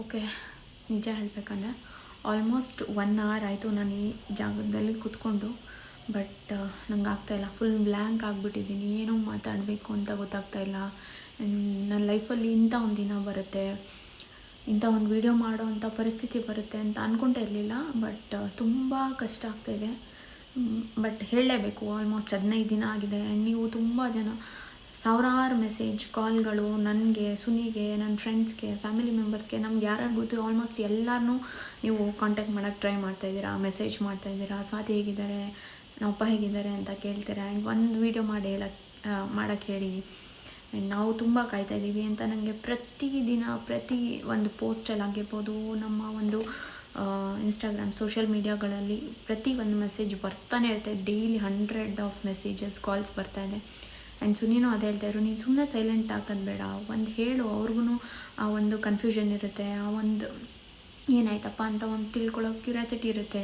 Okay, ನಿಜ ಹೇಳಬೇಕಂದ್ರೆ almost one hour ಆಯಿತು ನಾನು ಈ ಜಾಗದಲ್ಲಿ ಕೂತ್ಕೊಂಡು ಬಟ್ ನಂಗೆ ಆಗ್ತಾಯಿಲ್ಲ ಫುಲ್ ಬ್ಲ್ಯಾಂಕ್ ಆಗಿಬಿಟ್ಟಿದ್ದೀನಿ. ಏನೋ ಮಾತಾಡಬೇಕು ಅಂತ ಗೊತ್ತಾಗ್ತಾ ಇಲ್ಲ. ನನ್ನ ಲೈಫಲ್ಲಿ ಇಂಥ ಒಂದು ದಿನ ಬರುತ್ತೆ. ಇಂಥ ಒಂದು ವಿಡಿಯೋ ಮಾಡೋ ಅಂಥ ಪರಿಸ್ಥಿತಿ ಬರುತ್ತೆ ಅಂತ ಅಂದ್ಕೊಂಡೇ ಇರಲಿಲ್ಲ ಬಟ್ ತುಂಬ ಕಷ್ಟ ಆಗ್ತಾಯಿದೆ ಬಟ್ ಹೇಳಲೇಬೇಕು. ಆಲ್ಮೋಸ್ಟ್ ಹದಿನೈದು ದಿನ ಆಗಿದೆ. ಆ್ಯಂಡ್ ನೀವು ತುಂಬ ಜನ ಸಾವಿರಾರು ಮೆಸೇಜ್ ಕಾಲ್ಗಳು ನನಗೆ, ಸುನಿಗೆ ನನ್ನ ಫ್ರೆಂಡ್ಸ್ಗೆ ಫ್ಯಾಮಿಲಿ ಮೆಂಬರ್ಸ್ಗೆ ನಮ್ಗೆ ಯಾರ್ಯಾರು ಗೊತ್ತು ಆಲ್ಮೋಸ್ಟ್ ಎಲ್ಲರನ್ನೂ ನೀವು ಕಾಂಟ್ಯಾಕ್ಟ್ ಮಾಡೋಕ್ಕೆ ಟ್ರೈ ಮಾಡ್ತಾ ಇದ್ದೀರಾ ಮೆಸೇಜ್ ಮಾಡ್ತಾ ಇದ್ದೀರಾ, ಸ್ವಾತಿ ಹೇಗಿದ್ದಾರೆ ನಮ್ಮಪ್ಪ ಹೇಗಿದ್ದಾರೆ ಅಂತ ಕೇಳ್ತೀರಾ? ಆ್ಯಂಡ್ ಒಂದು ವೀಡಿಯೋ ಮಾಡಿ ಹೇಳಕ್ಕೆ ಮಾಡೋಕ್ಕೆ ಹೇಳಿ. ಆ್ಯಂಡ್ ನಾವು ತುಂಬ ಕಾಯ್ತಾ ಇದ್ದೀವಿ ಅಂತ ನನಗೆ ಪ್ರತಿದಿನ ಪ್ರತಿ ಒಂದು ಪೋಸ್ಟಲ್ಲಿ ಆಗಿರ್ಬೋದು, ನಮ್ಮ ಒಂದು ಇನ್ಸ್ಟಾಗ್ರಾಮ್ ಸೋಷಿಯಲ್ ಮೀಡಿಯಾಗಳಲ್ಲಿ ಪ್ರತಿ ಒಂದು ಮೆಸೇಜ್ ಬರ್ತಾನೆ ಇರುತ್ತೆ. Daily hundred of messages calls ಬರ್ತಾ ಇದೆ. ಆ್ಯಂಡ್ ಸುನೀನು ಅದು ಹೇಳ್ತಾಯಿದ್ರು ನೀನು ಸುಮ್ಮನೆ ಸೈಲೆಂಟ್ ಹಾಕೋದು ಬೇಡ ಒಂದು ಹೇಳು ಅವ್ರಿಗೂ ಆ ಒಂದು ಕನ್ಫ್ಯೂಷನ್ ಇರುತ್ತೆ. ಆ ಒಂದು ಏನಾಯ್ತಪ್ಪ ಅಂತ ಒಂದು ತಿಳ್ಕೊಳ್ಳೋ ಕ್ಯೂರಿಯಾಸಿಟಿ ಇರುತ್ತೆ.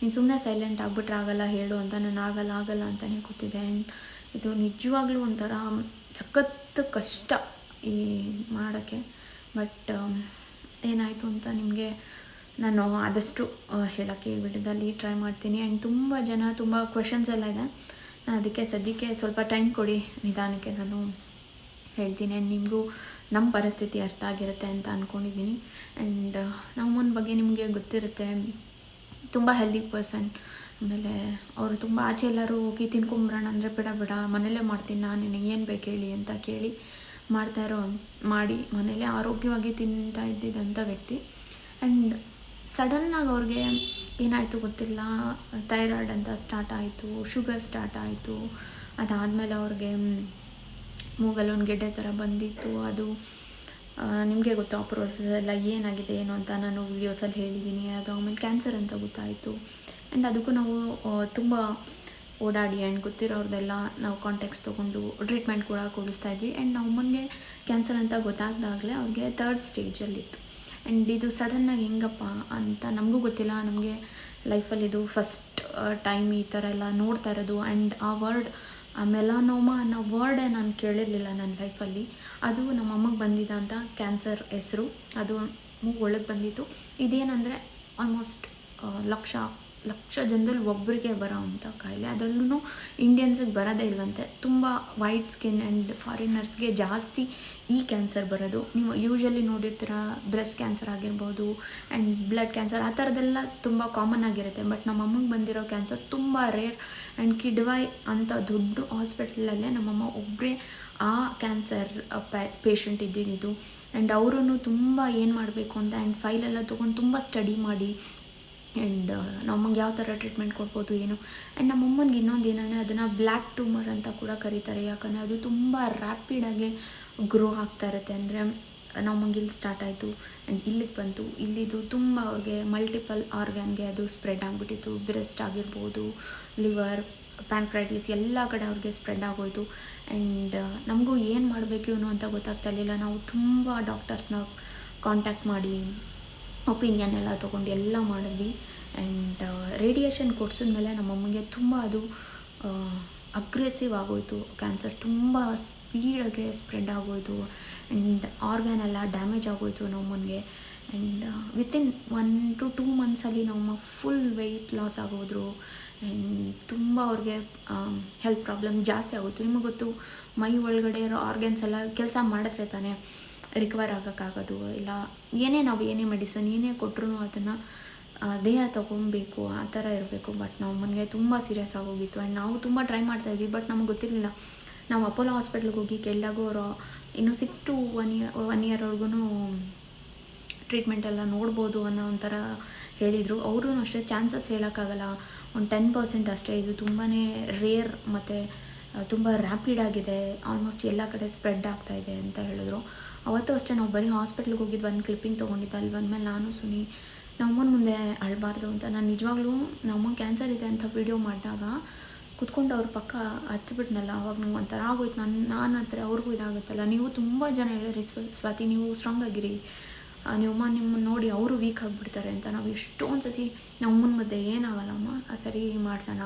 ನೀನು ಸುಮ್ಮನೆ ಸೈಲೆಂಟ್ ಆಗ್ಬಿಟ್ರೆ ಆಗಲ್ಲ, ಹೇಳು ಅಂತ. ನಾನು ಆಗಲ್ಲ ಆಗಲ್ಲ ಅಂತಲೇ ಕೂತಿದ್ದೆ. ಆ್ಯಂಡ್ ಇದು ನಿಜವಾಗ್ಲೂ ಒಂಥರ ಸಖತ್ ಕಷ್ಟ ಈ ಮಾಡೋಕ್ಕೆ. ಬಟ್ ಏನಾಯಿತು ಅಂತ ನಿಮಗೆ ನಾನು ಆದಷ್ಟು ಹೇಳೋಕ್ಕೆ ಈ ವಿಡಿಯೋದಲ್ಲಿ ಟ್ರೈ ಮಾಡ್ತೀನಿ. ಆ್ಯಂಡ್ ತುಂಬ ಜನ ತುಂಬ ಕ್ವೆಶನ್ಸ್ ಎಲ್ಲ ಇದೆ. ಅದಕ್ಕೆ ಸದ್ಯಕ್ಕೆ ಸ್ವಲ್ಪ ಟೈಮ್ ಕೊಡಿ ನಿಧಾನಕ್ಕೆ ನಾನು ಹೇಳ್ತೀನಿ. ಆ್ಯಂಡ್ ನಿಮಗೂ ನಮ್ಮ ಪರಿಸ್ಥಿತಿ ಅರ್ಥ ಆಗಿರುತ್ತೆ ಅಂತ ಅಂದ್ಕೊಂಡಿದ್ದೀನಿ ಆ್ಯಂಡ್ ನಮ್ಮನ ಬಗ್ಗೆ ನಿಮಗೆ ಗೊತ್ತಿರುತ್ತೆ. ತುಂಬ ಹೆಲ್ದಿ ಪರ್ಸನ್ ಆಮೇಲೆ ಅವರು ತುಂಬ ಆಚೆ ಎಲ್ಲರೂ ಹೋಗಿ ತಿನ್ಕೊಂಬರೋಣ ಅಂದರೆ ಬಿಡ ಬಿಡ. ಮನೇಲೇ ಮಾಡ್ತೀನಿ ನಾನು, ನಿನಗೆ ಏನು ಬೇಕು ಹೇಳಿ ಅಂತ ಕೇಳಿ ಮಾಡ್ತಾ ಮಾಡಿ ಮನೇಲೇ ಆರೋಗ್ಯವಾಗಿ ತಿಂತಾ ಇದ್ದಿದ್ದಂಥ ವ್ಯಕ್ತಿ. ಆ್ಯಂಡ್ ಸಡನ್ನಾಗಿ ಅವ್ರಿಗೆ ಏನಾಯಿತು ಗೊತ್ತಿಲ್ಲ, ಥೈರಾಯ್ಡ್ ಅಂತ ಸ್ಟಾರ್ಟ್ ಆಯಿತು ಶುಗರ್ ಸ್ಟಾರ್ಟ್ ಆಯಿತು, ಅದಾದಮೇಲೆ ಅವ್ರಿಗೆ ಮೂಗಲ್ಲಿ ಒಂದು ಗೆಡ್ಡೆ ಥರ ಬಂದಿತ್ತು, ಅದು ನಿಮಗೆ ಗೊತ್ತು ಆ ಪ್ರೋಸೆಸ್ ಎಲ್ಲ ಏನಾಗಿದೆ, ಏನು ಅಂತ ನಾನು ವೀಡಿಯೋಸಲ್ಲಿ ಹೇಳಿದ್ದೀನಿ ಅದು ಆಮೇಲೆ ಕ್ಯಾನ್ಸರ್ ಅಂತ ಗೊತ್ತಾಯಿತು. ಆ್ಯಂಡ್ ಅದಕ್ಕೂ ನಾವು ತುಂಬ ಓಡಾಡಿ ಆ್ಯಂಡ್ ಗೊತ್ತಿರೋರ್ದೆಲ್ಲ ನಾವು ಕಾಂಟ್ಯಾಕ್ಟ್ಸ್ ತೊಗೊಂಡು ಟ್ರೀಟ್ಮೆಂಟ್ ಕೂಡ ಕೊಡಿಸ್ತಾ ಇದ್ವಿ. ಆ್ಯಂಡ್ ನಮ್ಮನಿಗೆ ಕ್ಯಾನ್ಸರ್ ಅಂತ ಗೊತ್ತಾದಾಗಲೇ ಅವ್ರಿಗೆ ತರ್ಡ್ ಸ್ಟೇಜಲ್ಲಿತ್ತು ಆ್ಯಂಡ್ ಇದು ಸಡನ್ನಾಗಿ ಹೆಂಗಪ್ಪ ಅಂತ ನಮಗೂ ಗೊತ್ತಿಲ್ಲ. ನಮಗೆ ಲೈಫಲ್ಲಿ ಇದು ಫಸ್ಟ್ ಟೈಮ್ ಈ ಥರ ಎಲ್ಲ ನೋಡ್ತಾ ಇರೋದು. ಆ್ಯಂಡ್ ಆ ವರ್ಡ್ ಆ ಮೆಲಾನೋಮಾ ಅನ್ನೋ ವರ್ಡೇ ನಾನು ಕೇಳಿರಲಿಲ್ಲ ನನ್ನ ಲೈಫಲ್ಲಿ ಅದು ನಮ್ಮ ಅಮ್ಮಗೆ ಬಂದಿದ್ದ ಅಂತ ಕ್ಯಾನ್ಸರ್ ಹೆಸರು. ಅದು ಮೂಗು ಒಳಗೆ ಬಂದಿತ್ತು. ಇದೇನಂದರೆ ಆಲ್ಮೋಸ್ಟ್ ಲಕ್ಷ ಲಕ್ಷ ಜನದಲ್ಲಿ ಒಬ್ಬರಿಗೆ ಬರೋ ಅಂಥ ಕಾಯಿಲೆ. ಅದರಲ್ಲೂ ಇಂಡಿಯನ್ಸಿಗೆ ಬರೋದೇ ಇಲ್ವಂತೆ. ತುಂಬ ವೈಟ್ ಸ್ಕಿನ್ ಆ್ಯಂಡ್ ಫಾರಿನರ್ಸ್ಗೆ ಜಾಸ್ತಿ ಈ ಕ್ಯಾನ್ಸರ್ ಬರೋದು. ನೀವು ಯೂಶ್ವಲಿ ನೋಡಿರ್ತೀರ ಬ್ರೆಸ್ಟ್ ಕ್ಯಾನ್ಸರ್ ಆಗಿರ್ಬೋದು ಆ್ಯಂಡ್ ಬ್ಲಡ್ ಕ್ಯಾನ್ಸರ್ ಆ ಥರದ್ದೆಲ್ಲ ತುಂಬ ಕಾಮನ್ ಆಗಿರುತ್ತೆ. ಬಟ್ ನಮ್ಮ ಅಮ್ಮಗೆ ಬಂದಿರೋ ಕ್ಯಾನ್ಸರ್ ತುಂಬ ರೇರ್ ಆ್ಯಂಡ್ ಕಿಡ್ವೈ ಅಂತ ದೊಡ್ಡ ಹಾಸ್ಪಿಟ್ಲಲ್ಲೇ ನಮ್ಮಮ್ಮ ಒಬ್ಬರೇ ಆ ಕ್ಯಾನ್ಸರ್ ಪೇಷಂಟ್ ಇದ್ದಿದ್ದು. ಆ್ಯಂಡ್ ಅವರೂ ತುಂಬ ಏನು ಮಾಡಬೇಕು ಅಂತ ಆ್ಯಂಡ್ ಫೈಲೆಲ್ಲ ತೊಗೊಂಡು ತುಂಬ ಸ್ಟಡಿ ಮಾಡಿ. ಆ್ಯಂಡ್ ನಮಗೆ ಯಾವ ಥರ ಟ್ರೀಟ್ಮೆಂಟ್ ಕೊಡ್ಬೋದು ಏನು. ಆ್ಯಂಡ್ ನಮ್ಮಮ್ಮನಿಗೆ ಇನ್ನೊಂದು ಏನಂದರೆ ಅದನ್ನು ಬ್ಲ್ಯಾಕ್ ಟ್ಯೂಮರ್ ಅಂತ ಕೂಡ ಕರೀತಾರೆ. ಯಾಕಂದರೆ ಅದು ತುಂಬ ರ್ಯಾಪಿಡಾಗಿ ಗ್ರೋ ಆಗ್ತಾ ಇರುತ್ತೆ. ಅಂದರೆ ನಮಗೆ ಇಲ್ಲಿ ಸ್ಟಾರ್ಟ್ ಆಯಿತು ಆ್ಯಂಡ್ ಇಲ್ಲಿಗೆ ಬಂತು. ಇಲ್ಲಿದು ತುಂಬ ಅವ್ರಿಗೆ ಮಲ್ಟಿಪಲ್ ಆರ್ಗ್ಯಾನ್ಗೆ ಅದು ಸ್ಪ್ರೆಡ್ ಆಗಿಬಿಟ್ಟಿತ್ತು. ಬ್ರೆಸ್ಟ್ ಆಗಿರ್ಬೋದು ಲಿವರ್ ಪ್ಯಾಂಕ್ರೈಟಿಸ್ ಎಲ್ಲ ಕಡೆ ಅವ್ರಿಗೆ ಸ್ಪ್ರೆಡ್ ಆಗೋಯಿತು. ಆ್ಯಂಡ್ ನಮಗೂ ಏನು ಮಾಡಬೇಕು ಇವನು ಅಂತ ಗೊತ್ತಾಗ್ತಾ ಇರಲಿಲ್ಲ. ನಾವು ತುಂಬ ಡಾಕ್ಟರ್ಸ್ನ ಕಾಂಟ್ಯಾಕ್ಟ್ ಮಾಡಿ ಒಪಿನಿಯನ್ ಎಲ್ಲ ತೊಗೊಂಡು ಎಲ್ಲ ಮಾಡಿದ್ವಿ. ಆ್ಯಂಡ್ ರೇಡಿಯೇಷನ್ ಕೊಡ್ಸಿದ್ಮೇಲೆ ನಮ್ಮಮ್ಮಗೆ ತುಂಬ ಅದು ಅಗ್ರೆಸಿವ್ ಆಗೋಯಿತು. ಕ್ಯಾನ್ಸರ್ ತುಂಬ ಸ್ಪೀಡಾಗೆ ಸ್ಪ್ರೆಡ್ ಆಗೋಯಿತು. ಆ್ಯಂಡ್ ಆರ್ಗ್ಯಾನ್ ಎಲ್ಲ ಡ್ಯಾಮೇಜ್ ಆಗೋಯಿತು ನಮ್ಮನಿಗೆ and within one to two ಮಂತ್ಸಲ್ಲಿ ನಮ್ಮ ಫುಲ್ ವೆಯ್ಟ್ ಲಾಸ್ ಆಗೋದ್ರು. ಆ್ಯಂಡ್ ತುಂಬ ಅವ್ರಿಗೆ ಹೆಲ್ತ್ ಪ್ರಾಬ್ಲಮ್ ಜಾಸ್ತಿ ಆಗೋಯ್ತು. ನಿಮಗೆ ಗೊತ್ತು, ಮೈ ಒಳಗಡೆ ಇರೋ ಆರ್ಗ್ಯಾನ್ಸ್ ಎಲ್ಲ ಕೆಲಸ ಮಾಡಿದ್ರೆ ತಾನೇ ರಿಕವರ್ ಆಗೋಕ್ಕಾಗೋದು ಇಲ್ಲ, ಏನೇ ನಾವು ಏನೇ ಮೆಡಿಸನ್ ಏನೇ ಕೊಟ್ಟರು ಅದನ್ನು ದೇಹ ತೊಗೊಬೇಕು, ಆ ಥರ ಇರಬೇಕು. ಬಟ್ ನಾವು ಮನೆಗೆ ತುಂಬ ಸೀರಿಯಸ್ ಆಗೋಗಿತ್ತು ಆ್ಯಂಡ್ ನಾವು ತುಂಬ ಟ್ರೈ ಮಾಡ್ತಾಯಿದ್ವಿ ಬಟ್ ನಮಗೆ ಗೊತ್ತಿರಲಿಲ್ಲ. ನಾವು ಅಪೋಲೋ ಹಾಸ್ಪಿಟ್ಲ್ಗೆ ಹೋಗಿ ಕೇಳಿದಾಗ ಅವರು ಇನ್ನು six to one year one ಇಯರ್ವರೆಗೂ treatment ಎಲ್ಲ ನೋಡ್ಬೋದು ಅನ್ನೋ ಒಂಥರ ಹೇಳಿದರು. ಅವರು ಅಷ್ಟೇ ಚಾನ್ಸಸ್ ಹೇಳೋಕ್ಕಾಗಲ್ಲ. ಒಂದು ಟೆನ್ ಪರ್ಸೆಂಟ್ ಅಷ್ಟೇ. ಇದು ತುಂಬಾ ರೇರ್ ಮತ್ತು ತುಂಬ ರ್ಯಾಪಿಡ್ ಆಗಿದೆ. ಆಲ್ಮೋಸ್ಟ್ ಎಲ್ಲ ಕಡೆ ಸ್ಪ್ರೆಡ್ ಆಗ್ತಾ ಇದೆ ಅಂತ ಹೇಳಿದ್ರು. ಅವತ್ತು ಅಷ್ಟೇ ನಾವು ಬರೀ ಹಾಸ್ಪಿಟ್ಲಿಗೆ ಹೋಗಿದ್ದು ಒಂದು ಕ್ಲಿಪ್ಪಿಂಗ್ ತೊಗೊಂಡಿದ್ದೆ ಅಲ್ಲಿ ಬಂದಮೇಲೆ ನಾನು ಸುನಿ, ನಮ್ಮನ ಮುಂದೆ ಅಳಬಾರ್ದು ಅಂತ. ನಾನು ನಿಜವಾಗ್ಲೂ ನಮ್ಮಂಗೆ ಕ್ಯಾನ್ಸರ್ ಇದೆ ಅಂತ ವಿಡಿಯೋ ಮಾಡಿದಾಗ ಕುತ್ಕೊಂಡು ಅವ್ರ ಪಕ್ಕ ಹತ್ಬಿಟ್ನಲ್ಲ, ಅವಾಗ ನಂಗೆ ಒಂಥರ ಆಗೋಯ್ತು. ನನ್ನ ನಾನು ಹತ್ರ ಅವ್ರಿಗೂ ಇದಾಗುತ್ತಲ್ಲ. ನೀವು ತುಂಬ ಜನ ಹೇಳಿರಿ ಸ್ವಾತಿ, ನೀವು ಸ್ಟ್ರಾಂಗ್ ಆಗಿರಿ. ನಿಮ್ಮ ನಿಮ್ಮನ್ನು ನೋಡಿ ಅವರು ವೀಕ್ ಆಗಿಬಿಡ್ತಾರೆ ಅಂತ. ನಾವು ಎಷ್ಟೊಂದು ಸತಿ ನಮ್ಮನ ಮಧ್ಯೆ ಏನಾಗಲ್ಲಮ್ಮ? ಸರಿ ಮಾಡಿಸೋಣ.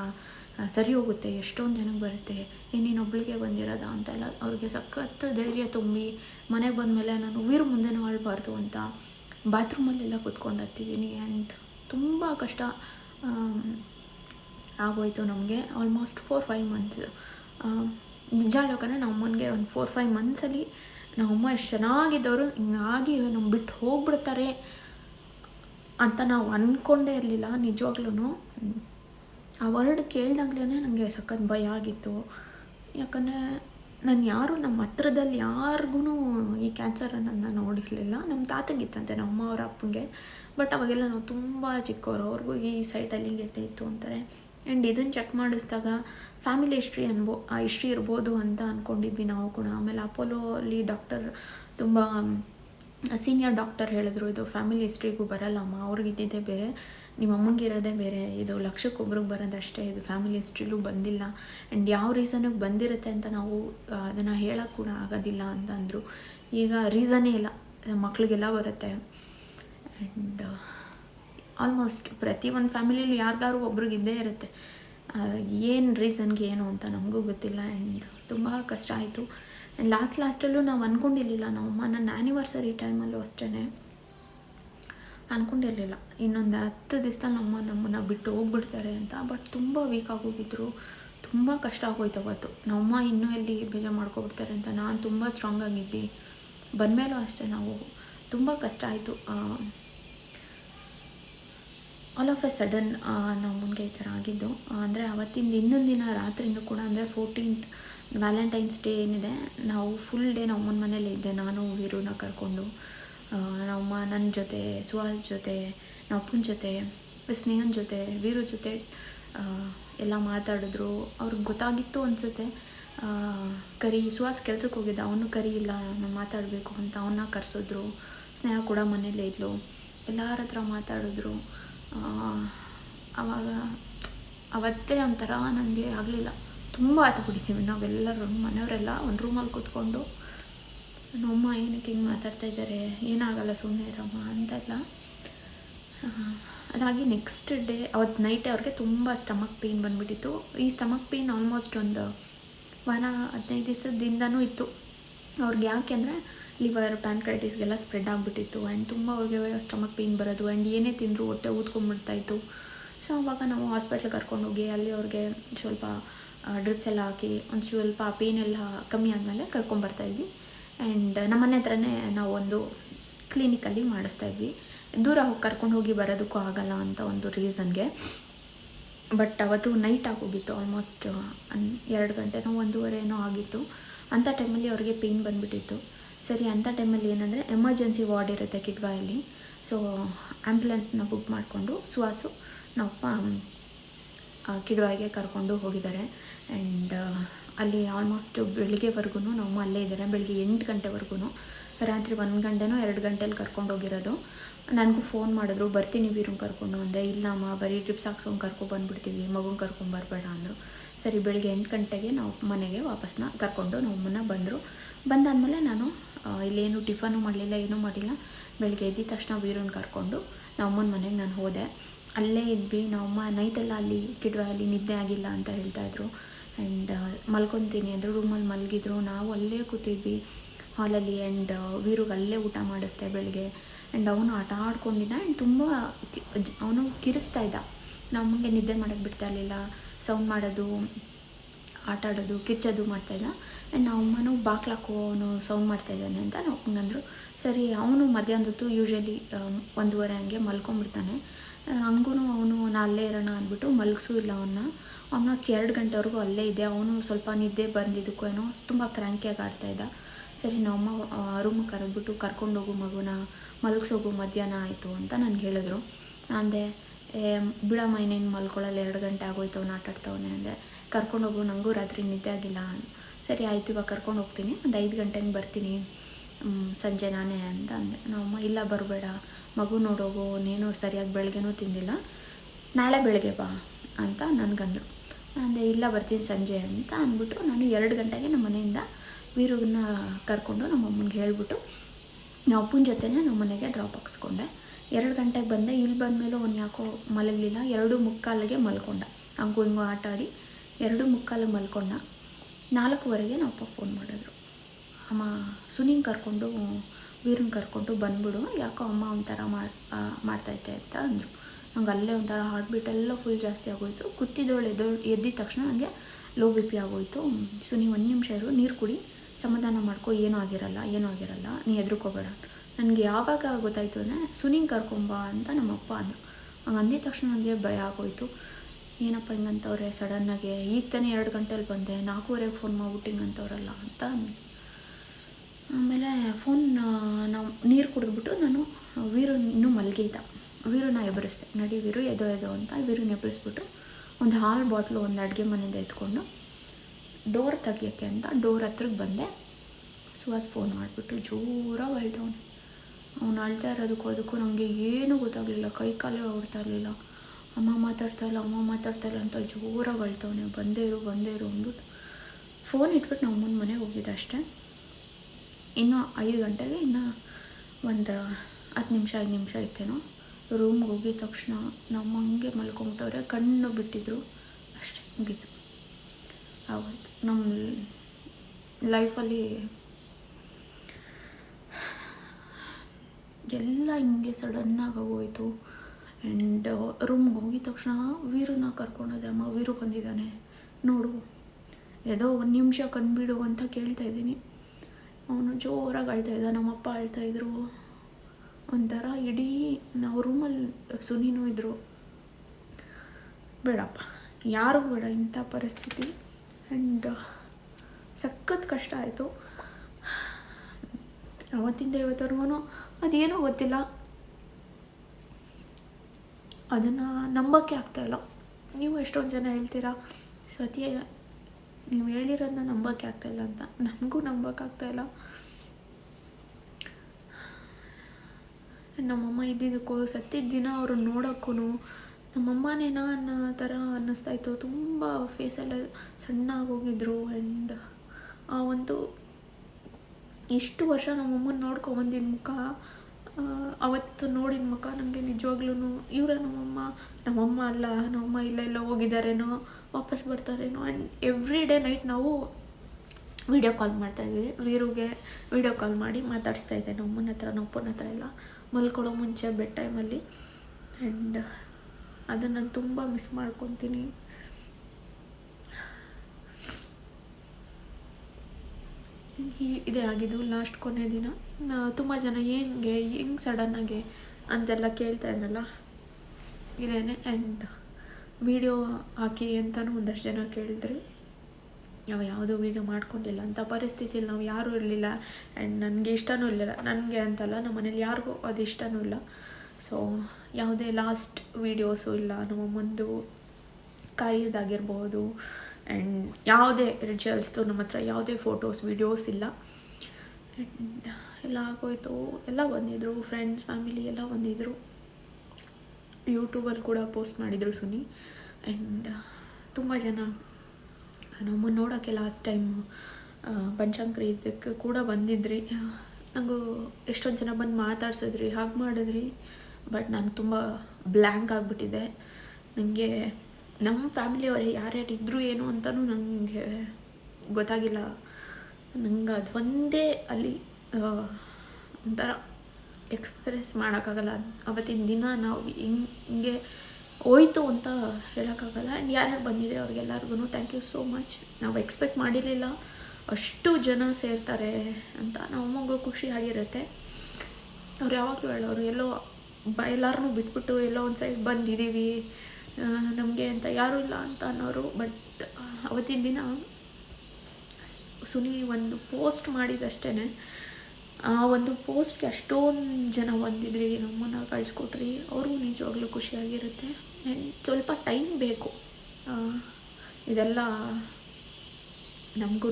ಸರಿ ಹೋಗುತ್ತೆ, ಎಷ್ಟೊಂದು ಜನಕ್ಕೆ ಬರುತ್ತೆ ಇನ್ನೇನೊಬ್ಳಿಗೆ ಬಂದಿರೋದಾ ಅಂತೆಲ್ಲ ಅವ್ರಿಗೆ ಸಖತ್ ಧೈರ್ಯ ತುಂಬಿ ಮನೆಗೆ ಬಂದಮೇಲೆ ನಾನು ಉಯಿರು ಮುಂದೆನೂ ಆಳ್ಬಾರ್ದು ಅಂತ ಬಾತ್ರೂಮಲ್ಲೆಲ್ಲ ಕುತ್ಕೊಂಡು ಹತ್ತಿದ್ದೀನಿ ಆ್ಯಂಡ್ ತುಂಬ ಕಷ್ಟ ಆಗೋಯಿತು ನಮಗೆ ಆಲ್ಮೋಸ್ಟ್ ಫೋರ್ ಫೈವ್ ಮಂತ್ಸ್ ನಿಜ ಹೇಳೋಕಂದ್ರೆ ನಮ್ಮ ಅಮ್ಮನಿಗೆ ಒಂದು ಫೋರ್ ಫೈವ್ ಮಂತ್ಸಲ್ಲಿ ನಮ್ಮಮ್ಮ ಎಷ್ಟು ಚೆನ್ನಾಗಿದ್ದವರು, ಹಿಂಗಾಗಿ ನಮ್ಮ ಬಿಟ್ಟು ಹೋಗ್ಬಿಡ್ತಾರೆ ಅಂತ ನಾವು ಅಂದ್ಕೊಂಡೇ ಇರಲಿಲ್ಲ ನಿಜವಾಗ್ಲೂ ಆ ವರ್ಡ್ ಕೇಳ್ದಾಗ್ಲೇ ನನಗೆ ಸಖತ್ ಭಯ ಆಗಿತ್ತು. ಯಾಕಂದರೆ ನಾನು ಯಾರು ನಮ್ಮ ಹತ್ರದಲ್ಲಿ ಯಾರಿಗೂ ಈ ಕ್ಯಾನ್ಸರ್ ಅನ್ನೋದನ್ನ ನೋಡಿರಲಿಲ್ಲ. ನಮ್ಮ ತಾತಗಿತ್ತಂತೆ ನಮ್ಮ ಅವರ ಅಪ್ಪಂಗೆ. ಬಟ್ ಅವಾಗೆಲ್ಲ ನಾವು ತುಂಬ ಚಿಕ್ಕವರು ಅವ್ರಿಗೂ ಈ ಸೈಟಲ್ಲಿ ಇತ್ತು ಅಂತಾರೆ. ಆ್ಯಂಡ್ ಇದನ್ನು ಚೆಕ್ ಮಾಡಿಸಿದಾಗ ಫ್ಯಾಮಿಲಿ ಹಿಸ್ಟ್ರಿ ಅನ್ಬೋ, ಆ ಹಿಸ್ಟ್ರಿ ಇರ್ಬೋದು ಅಂತ ಅಂದ್ಕೊಂಡಿದ್ವಿ ನಾವು ಕೂಡ. ಆಮೇಲೆ ಅಪೋಲೋ ಅಲ್ಲಿ ಡಾಕ್ಟರ್ ತುಂಬ ಸೀನಿಯರ್ ಡಾಕ್ಟರ್ ಹೇಳಿದ್ರು, ಇದು ಫ್ಯಾಮಿಲಿ ಹಿಸ್ಟ್ರಿಗೂ ಬರಲ್ಲಮ್ಮ ಅವ್ರಿಗೆ ಇದ್ದಿದ್ದೇ ಬೇರೆ. ನಿಮ್ಮ ಅಮ್ಮಂಗೆ ಇರೋದೇ ಬೇರೆ ಇದು ಲಕ್ಷಕ್ಕೊಬ್ರಿಗೆ ಬರೋದಷ್ಟೇ ಇದು ಫ್ಯಾಮಿಲಿ ಹಿಸ್ಟ್ರಿಲೂ ಬಂದಿಲ್ಲ. ಆ್ಯಂಡ್ ಯಾವ ರೀಸನಿಗೆ ಬಂದಿರುತ್ತೆ ಅಂತ ನಾವು ಅದನ್ನು ಹೇಳೋಕ್ಕೆ ಕೂಡ ಆಗೋದಿಲ್ಲ ಅಂತ ಅಂದರು. ಈಗ ರೀಸನೇ ಇಲ್ಲ. ಮಕ್ಳಿಗೆಲ್ಲ ಬರುತ್ತೆ. ಆ್ಯಂಡ್ ಆಲ್ಮೋಸ್ಟ್ ಪ್ರತಿ ಒಂದು ಫ್ಯಾಮಿಲಿಲೂ ಯಾರಿಗಾರು ಒಬ್ರಿಗೆ ಇದ್ದೇ ಇರುತ್ತೆ. ಏನು ರೀಸನ್ಗೆ ಏನು ಅಂತ ನಮಗೂ ಗೊತ್ತಿಲ್ಲ. ಆ್ಯಂಡ್ ತುಂಬ ಕಷ್ಟ ಆಯಿತು. ಆ್ಯಂಡ್ ಲಾಸ್ಟ್ ಲಾಸ್ಟಲ್ಲೂ ನಾವು ಅಂದ್ಕೊಂಡಿರಲಿಲ್ಲ ನಮ್ಮಮ್ಮ ನನ್ನ ಆ್ಯನಿವರ್ಸರಿ ಟೈಮಲ್ಲೂ ಅಷ್ಟೇ ಅಂದ್ಕೊಂಡಿರಲಿಲ್ಲ ಇನ್ನೊಂದು ಹತ್ತು ದಿವ್ಸದಲ್ಲಿ ನಮ್ಮ, ನಮ್ಮನ್ನು ಬಿಟ್ಟು ಹೋಗ್ಬಿಡ್ತಾರೆ ಅಂತ. ಬಟ್ ತುಂಬ ವೀಕ್ ಆಗೋಗಿದ್ರು. ತುಂಬ ಕಷ್ಟ ಆಗೋಯ್ತು ಅವತ್ತು. ನಮ್ಮಮ್ಮ ಇನ್ನೂ ಎಲ್ಲಿ ಬೇಜಾರು ಮಾಡ್ಕೊಬಿಡ್ತಾರೆ ಅಂತ ನಾನು ತುಂಬ ಸ್ಟ್ರಾಂಗ್ ಆಗಿದ್ದೆ. ಬಂದಮೇಲೂ ಅಷ್ಟೇ ನಾವು. ತುಂಬ ಕಷ್ಟ ಆಯಿತು. ಆಲ್ ಆಫ್ ಎ ಸಡನ್ ನಾವು ಮುಂದೆ ಈ ಥರ ಆಗಿದ್ದು. ಅಂದರೆ ಅವತ್ತಿಂದ ಇನ್ನೊಂದು ದಿನ ರಾತ್ರಿನೂ ಕೂಡ ಅಂದರೆ ಫೋರ್ಟೀನ್ತ್ ವ್ಯಾಲೆಂಟೈನ್ಸ್ ಡೇ ಏನಿದೆ, ನಾವು ಫುಲ್ ಡೇ ನಮ್ಮನ ಮನೇಲಿ ಇದ್ದೆ. ನಾನು, ವೀರುನ ಕರ್ಕೊಂಡು. ಆ, ನಮ್ಮಮ್ಮ ನನ್ನ ಜೊತೆ ಸುಹಾಸ್ ಜೊತೆ ನಮ್ಮ ಅಪ್ಪನ ಜೊತೆ ಸ್ನೇಹನ ಜೊತೆ ವೀರು ಜೊತೆ ಎಲ್ಲ ಮಾತಾಡಿದ್ರು. ಅವ್ರಿಗೆ ಗೊತ್ತಾಗಿತ್ತು ಅನಿಸುತ್ತೆ. ಕರಿ ಸುಹಾಸ್ ಕೆಲ್ಸಕ್ಕೆ ಹೋಗಿದ್ದ. ಅವನು ಕರಿ ಇಲ್ಲ ನಾನು ಮಾತಾಡಬೇಕು ಅಂತ ಅವನ್ನ ಕರೆಸಿದ್ರು. ಸ್ನೇಹ ಕೂಡ ಮನೇಲೇ ಇದ್ಲು. ಎಲ್ಲರ ಹತ್ರ ಮಾತಾಡಿದ್ರು. ಆವಾಗ ಅವತ್ತೇ ಒಂಥರ ನನಗೆ ಆಗಲಿಲ್ಲ. ತುಂಬ ಬಿಟ್ಟಿದ್ದೀವಿ ನಾವೆಲ್ಲರೂ ಮನೆಯವರೆಲ್ಲ ಒಂದು ರೂಮಲ್ಲಿ ಕೂತ್ಕೊಂಡು. ನಮ್ಮಮ್ಮ ಏನಕ್ಕೆ ಹಿಂಗೆ ಮಾತಾಡ್ತಾ ಇದ್ದಾರೆ? ಏನಾಗಲ್ಲ ಸುಮ್ಮನೆ ಇರಮ್ಮ ಅಂತೆಲ್ಲ. ಅದಾಗಿ ನೆಕ್ಸ್ಟ್ ಡೇ ಅವತ್ತು ನೈಟೇ ಅವ್ರಿಗೆ ತುಂಬ ಸ್ಟಮಕ್ ಪೇಯ್ನ್ ಬಂದುಬಿಟ್ಟಿತ್ತು. ಈ ಸ್ಟಮಕ್ ಪೇಯ್ನ್ ಆಲ್ಮೋಸ್ಟ್ ಒಂದು ವಾರ, ಹದಿನೈದು ದಿವಸದಿಂದನೂ ಇತ್ತು. ಅವ್ರಿಗೆ ಯಾಕೆ ಅಂದರೆ ಲಿವರ್ ಪ್ಯಾನ್ಕ್ರೈಟಿಸ್ಗೆಲ್ಲ ಸ್ಪ್ರೆಡ್ ಆಗಿಬಿಟ್ಟಿತ್ತು ಆ್ಯಂಡ್ ತುಂಬ ಅವ್ರಿಗೆ ಸ್ಟಮಕ್ ಪೇಯ್ನ್ ಬರೋದು ಆ್ಯಂಡ್ ಏನೇ ತಿಂದರೂ ಹೊಟ್ಟೆ ಊದ್ಕೊಂಡ್ಬಿಡ್ತಾಯಿತ್ತು ಸೊ ಅವಾಗ ನಾವು ಹಾಸ್ಪಿಟ್ಲಿಗೆ ಕರ್ಕೊಂಡೋಗಿ ಅಲ್ಲಿ ಅವ್ರಿಗೆ ಸ್ವಲ್ಪ ಡ್ರಿಪ್ಸ್ ಎಲ್ಲ ಹಾಕಿ, ಒಂದು ಸ್ವಲ್ಪ ಪೇಯ್ನ್ ಎಲ್ಲ ಕಮ್ಮಿ ಆದಮೇಲೆ ಕರ್ಕೊಂಬರ್ತಾಯಿದ್ವಿ ಆ್ಯಂಡ್ ನಮ್ಮನೆ ಹತ್ರನೇ ನಾವೊಂದು ಕ್ಲಿನಿಕಲ್ಲಿ ಮಾಡಿಸ್ತಾ ಇದ್ವಿ. ದೂರ ಹೋಗಿ ಕರ್ಕೊಂಡು ಹೋಗಿ ಬರೋದಕ್ಕೂ ಆಗಲ್ಲ ಅಂತ ಒಂದು ರೀಸನ್ಗೆ ಬಟ್ ಅವತ್ತು ನೈಟ್ ಆಗೋಗಿತ್ತು ಆಲ್ಮೋಸ್ಟ್ ಎರಡು ಗಂಟೆನೋ ಒಂದೂವರೆನೋ ಆಗಿತ್ತು. ಅಂಥ ಟೈಮಲ್ಲಿ ಅವ್ರಿಗೆ ಪೇಯ್ನ್ ಬಂದುಬಿಟ್ಟಿತ್ತು. ಸರಿ ಅಂಥ ಟೈಮಲ್ಲಿ ಏನಂದರೆ ಎಮರ್ಜೆನ್ಸಿ ವಾರ್ಡ್ ಇರುತ್ತೆ ಕಿಡ್ವಾಯಲ್ಲಿ. ಸೊ ಆ್ಯಂಬುಲೆನ್ಸ್ನ ಬುಕ್ ಮಾಡಿಕೊಂಡು ಸುವಾಸು ನಮ್ಮಪ್ಪ ಕಿಡ್ವಾಯಿಗೆ ಕರ್ಕೊಂಡು ಹೋಗಿದ್ದಾರೆ. ಆ್ಯಂಡ್ ಅಲ್ಲಿ ಆಲ್ಮೋಸ್ಟ್ ಬೆಳಿಗ್ಗೆವರೆಗೂ ನಮ್ಮ ಅಲ್ಲೇ ಇದ್ದಾರೆ ಬೆಳಿಗ್ಗೆ ಎಂಟು ಗಂಟೆವರೆಗೂ ರಾತ್ರಿ ಒಂದು ಗಂಟೆನೋ ಎರಡು ಗಂಟೆಲಿ ಕರ್ಕೊಂಡು ಹೋಗಿರೋದು. ನನಗೂ ಫೋನ್ ಮಾಡಿದ್ರು, ಬರ್ತೀನಿ ವೀರನ್ ಕರ್ಕೊಂಡು ಅಂದೆ. ಇಲ್ಲಮ್ಮ ಬರೀ ಟ್ರಿಪ್ಸ್ ಹಾಕ್ಸೋಂಗೆ ಕರ್ಕೊಂಡು ಬಂದುಬಿಡ್ತೀವಿ, ಮಗುನ ಕರ್ಕೊಂಡು ಬರಬೇಡ ಅಂದರು. ಸರಿ, ಬೆಳಿಗ್ಗೆ ಎಂಟು ಗಂಟೆಗೆ ನಾವು ಮನೆಗೆ ವಾಪಸ್ನ ಕರ್ಕೊಂಡು ನಮ್ಮನ್ನ ಬಂದರು. ಬಂದಾದಮೇಲೆ ನಾನು ಇಲ್ಲೇನು ಟಿಫನು ಮಾಡಲಿಲ್ಲ, ಏನೂ ಮಾಡಿಲ್ಲ. ಬೆಳಿಗ್ಗೆ ಎದ್ದಿದ ತಕ್ಷಣ ವೀರನ್ ಕರ್ಕೊಂಡು ನಮ್ಮಮ್ಮನ ಮನೆಗೆ ನಾನು ಹೋದೆ. ಅಲ್ಲೇ ಇದ್ವಿ. ನಮ್ಮಮ್ಮ ನೈಟೆಲ್ಲ ಅಲ್ಲಿ ಕಿಡ್ವಾಯಲ್ಲಿ ನಿದ್ದೆ ಆಗಿಲ್ಲ ಅಂತ ಹೇಳ್ತಾಯಿದ್ರು ಆ್ಯಂಡ್ ಮಲ್ಕೊತೀನಿ ಅಂದರೆ ರೂಮಲ್ಲಿ ಮಲಗಿದ್ರು, ನಾವು ಅಲ್ಲೇ ಕೂತಿದ್ವಿ. ಹಾಲಲ್ಲಿ ಆ್ಯಂಡ್ ವೀರುಗೆ ಅಲ್ಲೇ ಊಟ ಮಾಡಿಸ್ದೆ ಬೆಳಗ್ಗೆ. ಆ್ಯಂಡ್ ಅವನು ಆಟ ಆಡ್ಕೊಂಡಿದ್ದ ಆ್ಯಂಡ್ ತುಂಬ ಅವನು ಕಿರಿಸ್ತಾ ಇದ್ದ. ನಮಗೆ ನಿದ್ದೆ ಮಾಡೋಕ್ಕೆ ಬಿಡ್ತಾ ಇರಲಿಲ್ಲ. ಸೌಂಡ್ ಮಾಡೋದು, ಆಟ ಆಡೋದು, ಕಿಚ್ಚೋದು ಮಾಡ್ತಾಯಿದ್ದ ಆ್ಯಂಡ್ ನಾವು ಅಮ್ಮನೂ ಬಾಕ್ಲಾಕೋ ಅವನು ಸೌಂಡ್ ಮಾಡ್ತಾಯಿದ್ದಾನೆ ಅಂತ ನಾವು ಹಂಗಂದರು. ಸರಿ, ಅವನು ಮಧ್ಯಾಹ್ನದ ಹೊತ್ತು ಯೂಶ್ವಲಿ ಒಂದೂವರೆ ಹಂಗೆ ಮಲ್ಕೊಂಬಿಡ್ತಾನೆ ಹಂಗೂ ಅವನು ನಾ ಅಲ್ಲೇ ಇರೋಣ ಅಂದ್ಬಿಟ್ಟು ಮಲಗಿಸೂ ಇಲ್ಲ ಅವನ್ನ. ಆಲ್ಮೋಸ್ಟ್ ಎರಡು ಗಂಟೆವರೆಗೂ ಅಲ್ಲೇ ಇದೆ. ಅವನು ಸ್ವಲ್ಪ ನಿದ್ದೆ ಬಂದಿದ್ದಕ್ಕೂ ಏನೋ ತುಂಬ ಕ್ರ್ಯಾಂಕಿಯಾಗಿ ಆಡ್ತಾಯಿದ್ದ ಸರಿ ನಮ್ಮಮ್ಮ ರೂಮಿಗೆ ಕರೆದ್ಬಿಟ್ಟು ಕರ್ಕೊಂಡೋಗು ಮಗುನ, ಮಲಗಿಸೋಗು ಮಧ್ಯಾಹ್ನ ಆಯಿತು ಅಂತ ನನಗೆ ಹೇಳಿದ್ರು. ಅಂದೆ, ಏ, ಬಿಡಮ್ಮ, ಇನ್ನೇನು ಮಲ್ಕೊಳ್ಳಲ್ಲ, ಎರಡು ಗಂಟೆ ಆಗೋಯ್ತು, ಅವ್ನು ಆಟ ಆಡ್ತವನೆ, ಅಂದೆ. ಕರ್ಕೊಂಡೋಗು ನನಗೂ ರಾತ್ರಿ ನಿದ್ದೆ ಆಗಿಲ್ಲ. ಸರಿ, ಆಯಿತು, ಇವಾಗ ಕರ್ಕೊಂಡು ಹೋಗ್ತೀನಿ. ಒಂದು ಐದು ಗಂಟೆಗೆ ಬರ್ತೀನಿ. ಸಂಜೆ ನಾನೇ, ಅಂತ ಅಂದೆ. ನಮ್ಮಮ್ಮ ಇಲ್ಲ, ಬರಬೇಡ. ಮಗು ನೋಡೋಗು, ನೀನು ಸರಿಯಾಗಿ ಬೆಳಗ್ಗೆನೂ ತಿಂದಿಲ್ಲ. ನಾಳೆ ಬೆಳಗ್ಗೆ ಬಾ, ಅಂತ ನನಗಂದ್ರು. ಅಂದೆ, ಇಲ್ಲ, ಬರ್ತೀನಿ ಸಂಜೆ ಅಂತ ಅಂದ್ಬಿಟ್ಟು ನಾನು ಎರಡು ಗಂಟೆಗೆ ನಮ್ಮ ಮನೆಯಿಂದ ವೀರುಗನ್ನ ಕರ್ಕೊಂಡು ನಮ್ಮ ಅಮ್ಮನಿಗೆ ಹೇಳ್ಬಿಟ್ಟು ನಮ್ಮ ಅಪ್ಪನ ಜೊತೆನೇ ನಮ್ಮ ಮನೆಗೆ ಡ್ರಾಪ್ ಹಾಕ್ಸ್ಕೊಂಡೆ. ಎರಡು ಗಂಟೆಗೆ ಬಂದೆ. ಇಲ್ಲಿ ಬಂದಮೇಲೆ ಅವ್ನು ಯಾಕೋ ಮಲಗಲಿಲ್ಲ. ಎರಡು ಮುಕ್ಕಾಲಿಗೆ ಮಲ್ಕೊಂಡ. ಹಂಗೂ ಹಿಂಗೂ ಆಟ ಆಡಿ ಎರಡು ಮುಕ್ಕಾಲಿಗೆ ಮಲ್ಕೊಂಡ. ನಾಲ್ಕುವರೆಗೆ ನಮ್ಮ ಅಪ್ಪ ಫೋನ್ ಮಾಡಿದ್ರು. ಅಮ್ಮ ಸುನಿಂಗ್ ಕರ್ಕೊಂಡು ವೀರನ್ನ ಕರ್ಕೊಂಡು ಬಂದ್ಬಿಡು. ಯಾಕೋ ಅಮ್ಮ ಒಂಥರ ಮಾಡಿ ಮಾಡ್ತೈತೆ ಅಂತ ಅಂದರು. ನಂಗೆ ಅಲ್ಲೇ ಒಂಥರ ಹಾರ್ಟ್ ಬೀಟ್ ಎಲ್ಲ ಫುಲ್ ಜಾಸ್ತಿ ಆಗೋಯ್ತು. ಕುತ್ತಿದ್ದವಳು ಎದ್ದು, ಎದ್ದಿದ ತಕ್ಷಣ ನನಗೆ ಲೋ ಬಿ ಪಿ ಆಗೋಯ್ತು. ಸೊ ನೀವು ಒಂದು ನಿಮಿಷ ಇರು, ನೀರು ಕುಡಿ. ಸಮಾಧಾನ ಮಾಡ್ಕೊ, ಏನೂ ಆಗಿರಲ್ಲ ಏನೂ ಆಗಿರಲ್ಲ, ನೀ ಎದ್ರುಕೋಬೇಡ ನನಗೆ ಯಾವಾಗ ಗೊತ್ತಾಯ್ತು ಅಂದರೆ ಸುನಿಂಗ್ ಕರ್ಕೊಂಬ ಅಂತ ನಮ್ಮಪ್ಪ ಅಂದರು. ಹಂಗೆ ಅಂದಿದ ತಕ್ಷಣ ನನಗೆ ಭಯ ಆಗೋಯ್ತು. ಏನಪ್ಪ ಹಿಂಗಂತವ್ರೆ ಸಡನ್ನಾಗೆ ಈಗ ತಾನೇ ಎರಡು ಗಂಟೆಲಿ ಬಂದೆ, ನಾಲ್ಕೂವರೆಗೆ ಫೋನ್ ಮಾಡ್ಬಿಟ್ಟು ಹಿಂಗಂತವ್ರಲ್ಲ ಅಂತ. ಆಮೇಲೆ ಫೋನ್ ನಾವು ನೀರು ಕುಡಿದ್ಬಿಟ್ಟು ನಾನು ವೀರು ಇನ್ನೂ ಮಲಗಿದ್ದ. ವೀರುನ ಎಬ್ಬರಿಸ್ದೆ ನಡಿ ವೀರು, ಎದೋ ಎದೋ ಅಂತ ವೀರುನ ಎಬ್ಬರಿಸ್ಬಿಟ್ಟು ಒಂದು ಹಾಲು ಬಾಟ್ಲು, ಒಂದು ಅಡುಗೆ ಮನೆಯಿಂದ ಎತ್ಕೊಂಡು ಡೋರ್ ತೆಗಿಯೋಕ್ಕೆ ಅಂತ ಡೋರ್ ಹತ್ರಕ್ಕೆ ಬಂದೆ. ಸುಹಾಸ್ ಫೋನ್ ಮಾಡಿಬಿಟ್ಟು ಜೋರಾಗಿ ಅಳ್ತವನು ಅವ್ನು. ಅಳ್ತಾ ಇರೋದಕ್ಕೂ ಅದಕ್ಕೂ ನನಗೆ ಏನೂ ಗೊತ್ತಾಗಲಿಲ್ಲ. ಕೈ ಕಾಲೇ ಹೊಡ್ತಾ ಇರಲಿಲ್ಲ. ಅಮ್ಮ ಮಾತಾಡ್ತಾ ಇಲ್ಲ, ಅಮ್ಮ ಮಾತಾಡ್ತಾ ಇಲ್ಲ ಅಂತ ಜೋರಾಗಿ ಅಳ್ತವನೆ ಬಂದೇ ಇರು ಬಂದೇ ಇರು ಅಂದ್ಬಿಟ್ಟು ಫೋನ್ ಇಟ್ಬಿಟ್ಟು ನಮ್ಮ ಅಮ್ಮನ ಮನೆಗೆ ಹೋಗಿದ್ದೆ ಅಷ್ಟೇ. ಇನ್ನು ಐದು ಗಂಟೆಗೆ ಇನ್ನೂ ಒಂದು ಹತ್ತು ನಿಮಿಷ, ಐದು ನಿಮಿಷ ಇತ್ತೇನೋ. ರೂಮ್ಗೆ ಹೋಗಿದ ತಕ್ಷಣ ನಮ್ಮ ಹಂಗೆ ಮಲ್ಕೊಂಬಿಟ್ಟವ್ರೆ, ಕಣ್ಣು ಬಿಟ್ಟಿದ್ರು. ಅಷ್ಟೇ, ಮುಗೀತು. ಆವತ್ತು ನಮ್ಮ ಲೈಫಲ್ಲಿ ಎಲ್ಲ ಹಿಂಗೆ ಸಡನ್ನಾಗಿ ಆಗೋಯ್ತು. ಆ್ಯಂಡ್ ರೂಮ್ಗೆ ಹೋಗಿದ ತಕ್ಷಣ ವೀರನ್ನ ಕರ್ಕೊಂಡೋದೆ, ಅಮ್ಮ, ವೀರು ಬಂದಿದ್ದಾನೆ. ನೋಡು ಯಾವುದೋ ಒಂದು ನಿಮಿಷ ಕಂಡುಬಿಡು ಅಂತ ಕೇಳ್ತಾ ಇದ್ದೀನಿ. ಅವನು ಜೋರಾಗಿ ಅಳ್ತಾ ಇದ್ದ, ನಮ್ಮಪ್ಪ ಅಳ್ತಾ ಇದ್ರು. ಒಂಥರ ಇಡೀ ನಾವು ರೂಮಲ್ಲಿ ಸುನೀನೂ ಇದ್ರು. ಬೇಡಪ್ಪ, ಯಾರು ಬೇಡ ಇಂಥ ಪರಿಸ್ಥಿತಿ. ಆ್ಯಂಡ್ ಸಖತ್ ಕಷ್ಟ ಆಯಿತು. ಅವತ್ತಿಂದ ಇವತ್ತವರೆಗೂ ಅದೇನೋ ಗೊತ್ತಿಲ್ಲ. ಅದನ್ನು ನಂಬೋಕ್ಕೆ ಆಗ್ತಾಯಿಲ್ಲ ನೀವು ಎಷ್ಟೊಂದು ಜನ ಹೇಳ್ತೀರಾ, ಸತ್ಯ, ನೀವು ಹೇಳಿರೋದನ್ನ ನಂಬೋಕ್ಕೆ ಆಗ್ತಾಯಿಲ್ಲ ಅಂತ. ನನಗೂ ನಂಬೋಕ್ಕಾಗ್ತಾಯಿಲ್ಲ ನಮ್ಮಮ್ಮ ಇದ್ದಿದ್ದಕ್ಕೂ ಸತ್ತಿದ್ದ ದಿನ ಅವರು ನೋಡೋಕ್ಕೂ ನಮ್ಮಮ್ಮನೇನಾ ಅನ್ನೋ ಥರ ಅನ್ನಿಸ್ತಾ ಇತ್ತು. ತುಂಬ ಫೇಸೆಲ್ಲ ಸಣ್ಣ ಆಗೋಗಿದ್ರು ಆ್ಯಂಡ್ ಆ ಒಂದು ಇಷ್ಟು ವರ್ಷ ನಮ್ಮಮ್ಮನ ನೋಡ್ಕೊಬಂದಿದ್ದ ಮುಖ ಅವತ್ತು ನೋಡಿದ ಮುಖ ನನಗೆ ನಿಜವಾಗ್ಲೂ ಇವರ ನಮ್ಮಮ್ಮ ನಮ್ಮಮ್ಮ ಅಲ್ಲ, ನಮ್ಮಮ್ಮ ಇಲ್ಲೆಲ್ಲ ಹೋಗಿದ್ದಾರೇನೋ, ವಾಪಸ್ ಬರ್ತಾರೇನೋ ಆ್ಯಂಡ್ ಎವ್ರಿ ಡೇ ನೈಟ್ ನಾವು ವಿಡಿಯೋ ಕಾಲ್ ಮಾಡ್ತಾಯಿದ್ವಿ ವೀರುಗೆ ವಿಡಿಯೋ ಕಾಲ್ ಮಾಡಿ ಮಾತಾಡಿಸ್ತಾ ಇದ್ದೆ ನಮ್ಮನ ಹತ್ರ, ನಮ್ಮಪ್ಪನ ಹತ್ರ ಎಲ್ಲ. ಮಲ್ಕೊಳ್ಳೋ ಮುಂಚೆ ಬೆಡ್ ಟೈಮಲ್ಲಿ ಆ್ಯಂಡ್ ಅದನ್ನು ನಾನು ತುಂಬ ಮಿಸ್ ಮಾಡ್ಕೊತೀನಿ. ಈ- ಇದೇ ಆಗಿದ್ದು ಲಾಸ್ಟ್ ಕೊನೆ ದಿನ. ತುಂಬ ಜನ ಹೆಂಗೆ ಹೆಂಗೆ ಸಡನ್ನಾಗೆ ಅಂತೆಲ್ಲ ಕೇಳ್ತಾ ಇದ್ರಲ್ಲ ಇದೇನೆ. ಆ್ಯಂಡ್ ವಿಡಿಯೋ ಹಾಕಿ ಅಂತಲೂ ಒಂದಷ್ಟು ಜನ ಕೇಳಿದ್ರಿ. ನಾವು ಯಾವುದೂ ವೀಡಿಯೋ ಮಾಡ್ಕೊಂಡಿಲ್ಲ. ಅಂಥ ಪರಿಸ್ಥಿತಿಯಲ್ಲಿ ನಾವು ಯಾರೂ ಇರಲಿಲ್ಲ. ಆ್ಯಂಡ್ ನನಗೆ ಇಷ್ಟನೂ ಇರಲಿಲ್ಲ ನನಗೆ ಅಂತಲ್ಲ, ನಮ್ಮ ಮನೇಲಿ ಯಾರಿಗೂ ಅದು ಇಷ್ಟನೂ ಇಲ್ಲ. ಸೊ ಯಾವುದೇ ಲಾಸ್ಟ್ ವೀಡಿಯೋಸು ಇಲ್ಲ. ನಮ್ಮ ಮುಂದೆ ಕಾಯೋದಾಗಿರ್ಬೋದು ಆ್ಯಂಡ್ ಯಾವುದೇ ರಿಚುವಲ್ಸ್ದು ನಮ್ಮ ಹತ್ರ ಯಾವುದೇ ಫೋಟೋಸ್ ವೀಡಿಯೋಸ್ ಇಲ್ಲ. ಆ್ಯಂಡ್ ಎಲ್ಲ ಆಗೋಯ್ತು. ಎಲ್ಲ ಬಂದಿದ್ದರು ಫ್ರೆಂಡ್ಸ್ ಫ್ಯಾಮಿಲಿ ಎಲ್ಲ ಬಂದಿದ್ದರು ಯೂಟ್ಯೂಬಲ್ಲಿ ಕೂಡ ಪೋಸ್ಟ್ ಮಾಡಿದರು ಸುನಿ. ಆ್ಯಂಡ್ ತುಂಬ ಜನ ನಮ್ಮನ್ನು ನೋಡೋಕ್ಕೆ ಲಾಸ್ಟ್ ಟೈಮ್ ಪಂಚಾಂಕ್ರಿ ಇದಕ್ಕೆ ಕೂಡ ಬಂದಿದ್ರಿ. ನನಗೂ ಎಷ್ಟೊಂದು ಜನ ಬಂದು ಮಾತಾಡ್ಸಿದ್ರಿ, ಹಾಗೆ ಮಾಡಿದ್ರಿ. ಬಟ್ ನಾನು ತುಂಬ ಬ್ಲ್ಯಾಂಕ್ ಆಗಿಬಿಟ್ಟಿದೆ. ನನಗೆ ನಮ್ಮ ಫ್ಯಾಮಿಲಿಯವರು ಯಾರ್ಯಾರು ಇದ್ದರು ಏನು ಅಂತಲೂ ನನಗೆ ಗೊತ್ತಾಗಿಲ್ಲ. ನಂಗೆ ಅದು ಒಂದೇ ಅಲ್ಲಿ ಒಂಥರ ಎಕ್ಸ್ಪ್ರೆಸ್ ಮಾಡೋಕ್ಕಾಗಲ್ಲ. ಅವತ್ತಿನ ದಿನ ನಾವು ಹಿಂಗೆ ಹೋಯ್ತು ಅಂತ ಹೇಳೋಕ್ಕಾಗಲ್ಲ. ಆ್ಯಂಡ್ ಯಾರ್ಯಾರು ಬಂದಿದ್ರೆ ಅವ್ರಿಗೆಲ್ಲರಿಗೂ ಥ್ಯಾಂಕ್ ಯು ಸೋ ಮಚ್ ನಾವು ಎಕ್ಸ್ಪೆಕ್ಟ್ ಮಾಡಿರಲಿಲ್ಲ. ಅಷ್ಟು ಜನ ಸೇರ್ತಾರೆ ಅಂತ ನಮ್ಮಗೂ ಖುಷಿ ಆಗಿರುತ್ತೆ. ಅವ್ರು ಯಾವಾಗಲೂ ಹೇಳೋರು, ಎಲ್ಲೋ ಬ ಎಲ್ಲರನ್ನೂ ಬಿಟ್ಬಿಟ್ಟು ಎಲ್ಲೋ ಒಂದು ಸೈಡ್ ಬಂದಿದ್ದೀವಿ ನಮಗೆ ಅಂತ ಯಾರೂ ಇಲ್ಲ ಅಂತ ಅನ್ನೋರು ಬಟ್ ಅವತ್ತಿನ ದಿನ ಸುನಿ ಒಂದು ಪೋಸ್ಟ್ ಮಾಡಿದಷ್ಟೇ ಆ ಒಂದು ಪೋಸ್ಟ್ಗೆ ಅಷ್ಟೊಂದು ಜನ ಬಂದಿದ್ರಿ ನಮ್ಮನ್ನು ಕಳಿಸ್ಕೊಟ್ರಿ ಅವ್ರಿಗೂ ನಿಜವಾಗ್ಲೂ ಖುಷಿಯಾಗಿರುತ್ತೆ. ಆ್ಯಂಡ್ ಸ್ವಲ್ಪ ಟೈಮ್ ಬೇಕು. ಇದೆಲ್ಲ ನಮಗೂ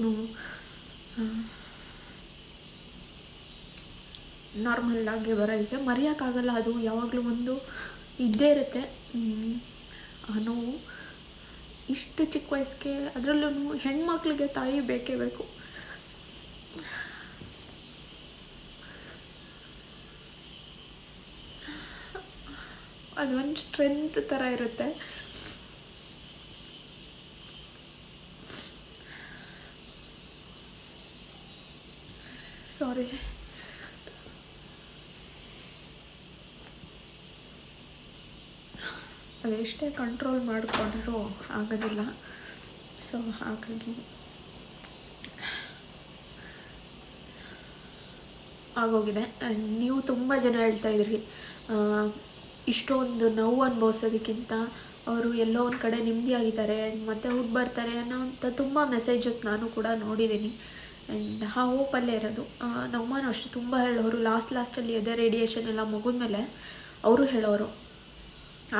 ನಾರ್ಮಲ್ ಆಗಿ ಬರೋದಕ್ಕೆ ಮರೆಯೋಕ್ಕಾಗಲ್ಲ. ಅದು ಯಾವಾಗಲೂ ಒಂದು ಇದ್ದೇ ಇರುತ್ತೆ. ನೋವು. ಇಷ್ಟು ಚಿಕ್ಕ ವಯಸ್ಸಿಗೆ ಅದರಲ್ಲೂ ಹೆಣ್ಮಕ್ಳಿಗೆ ತಾಯಿ ಬೇಕೇ ಬೇಕು. ಅದು ಒಂದು ಸ್ಟ್ರೆಂತ್ ಥರ ಇರುತ್ತೆ ಸಾರಿ ಅದೆಷ್ಟೇ ಕಂಟ್ರೋಲ್ ಮಾಡಿಕೊಂಡ್ರೂ ಆಗೋದಿಲ್ಲ. ಸೊ ಹಾಗಾಗಿ ಆಗೋಗಿದೆ. ನೀವು ತುಂಬ ಜನ ಹೇಳ್ತಾ ಇದ್ರಿ ಇಷ್ಟೊಂದು ನೋವು ಅನುಭವಿಸೋದಕ್ಕಿಂತ ಅವರು ಎಲ್ಲೋ ಒಂದು ಕಡೆ ನೆಮ್ಮದಿಯಾಗಿದ್ದಾರೆ ಆ್ಯಂಡ್ ಮತ್ತೆ ಹುಟ್ಟು ಬರ್ತಾರೆ ಅನ್ನೋಂಥ ತುಂಬ ಮೆಸೇಜಸ್ ನಾನು ಕೂಡ ನೋಡಿದ್ದೀನಿ. ಆ್ಯಂಡ್ ಆ ಹೋಪಲ್ಲೇ ಇರೋದು. ನಮ್ಮನೂ ಅಷ್ಟೇ ತುಂಬ ಹೇಳೋರು ಲಾಸ್ಟ್ ಲಾಸ್ಟಲ್ಲಿ ಎದೆ ರೇಡಿಯೇಷನ್ ಎಲ್ಲ ಮುಗಿದ್ಮೇಲೆ ಅವರು ಹೇಳೋರು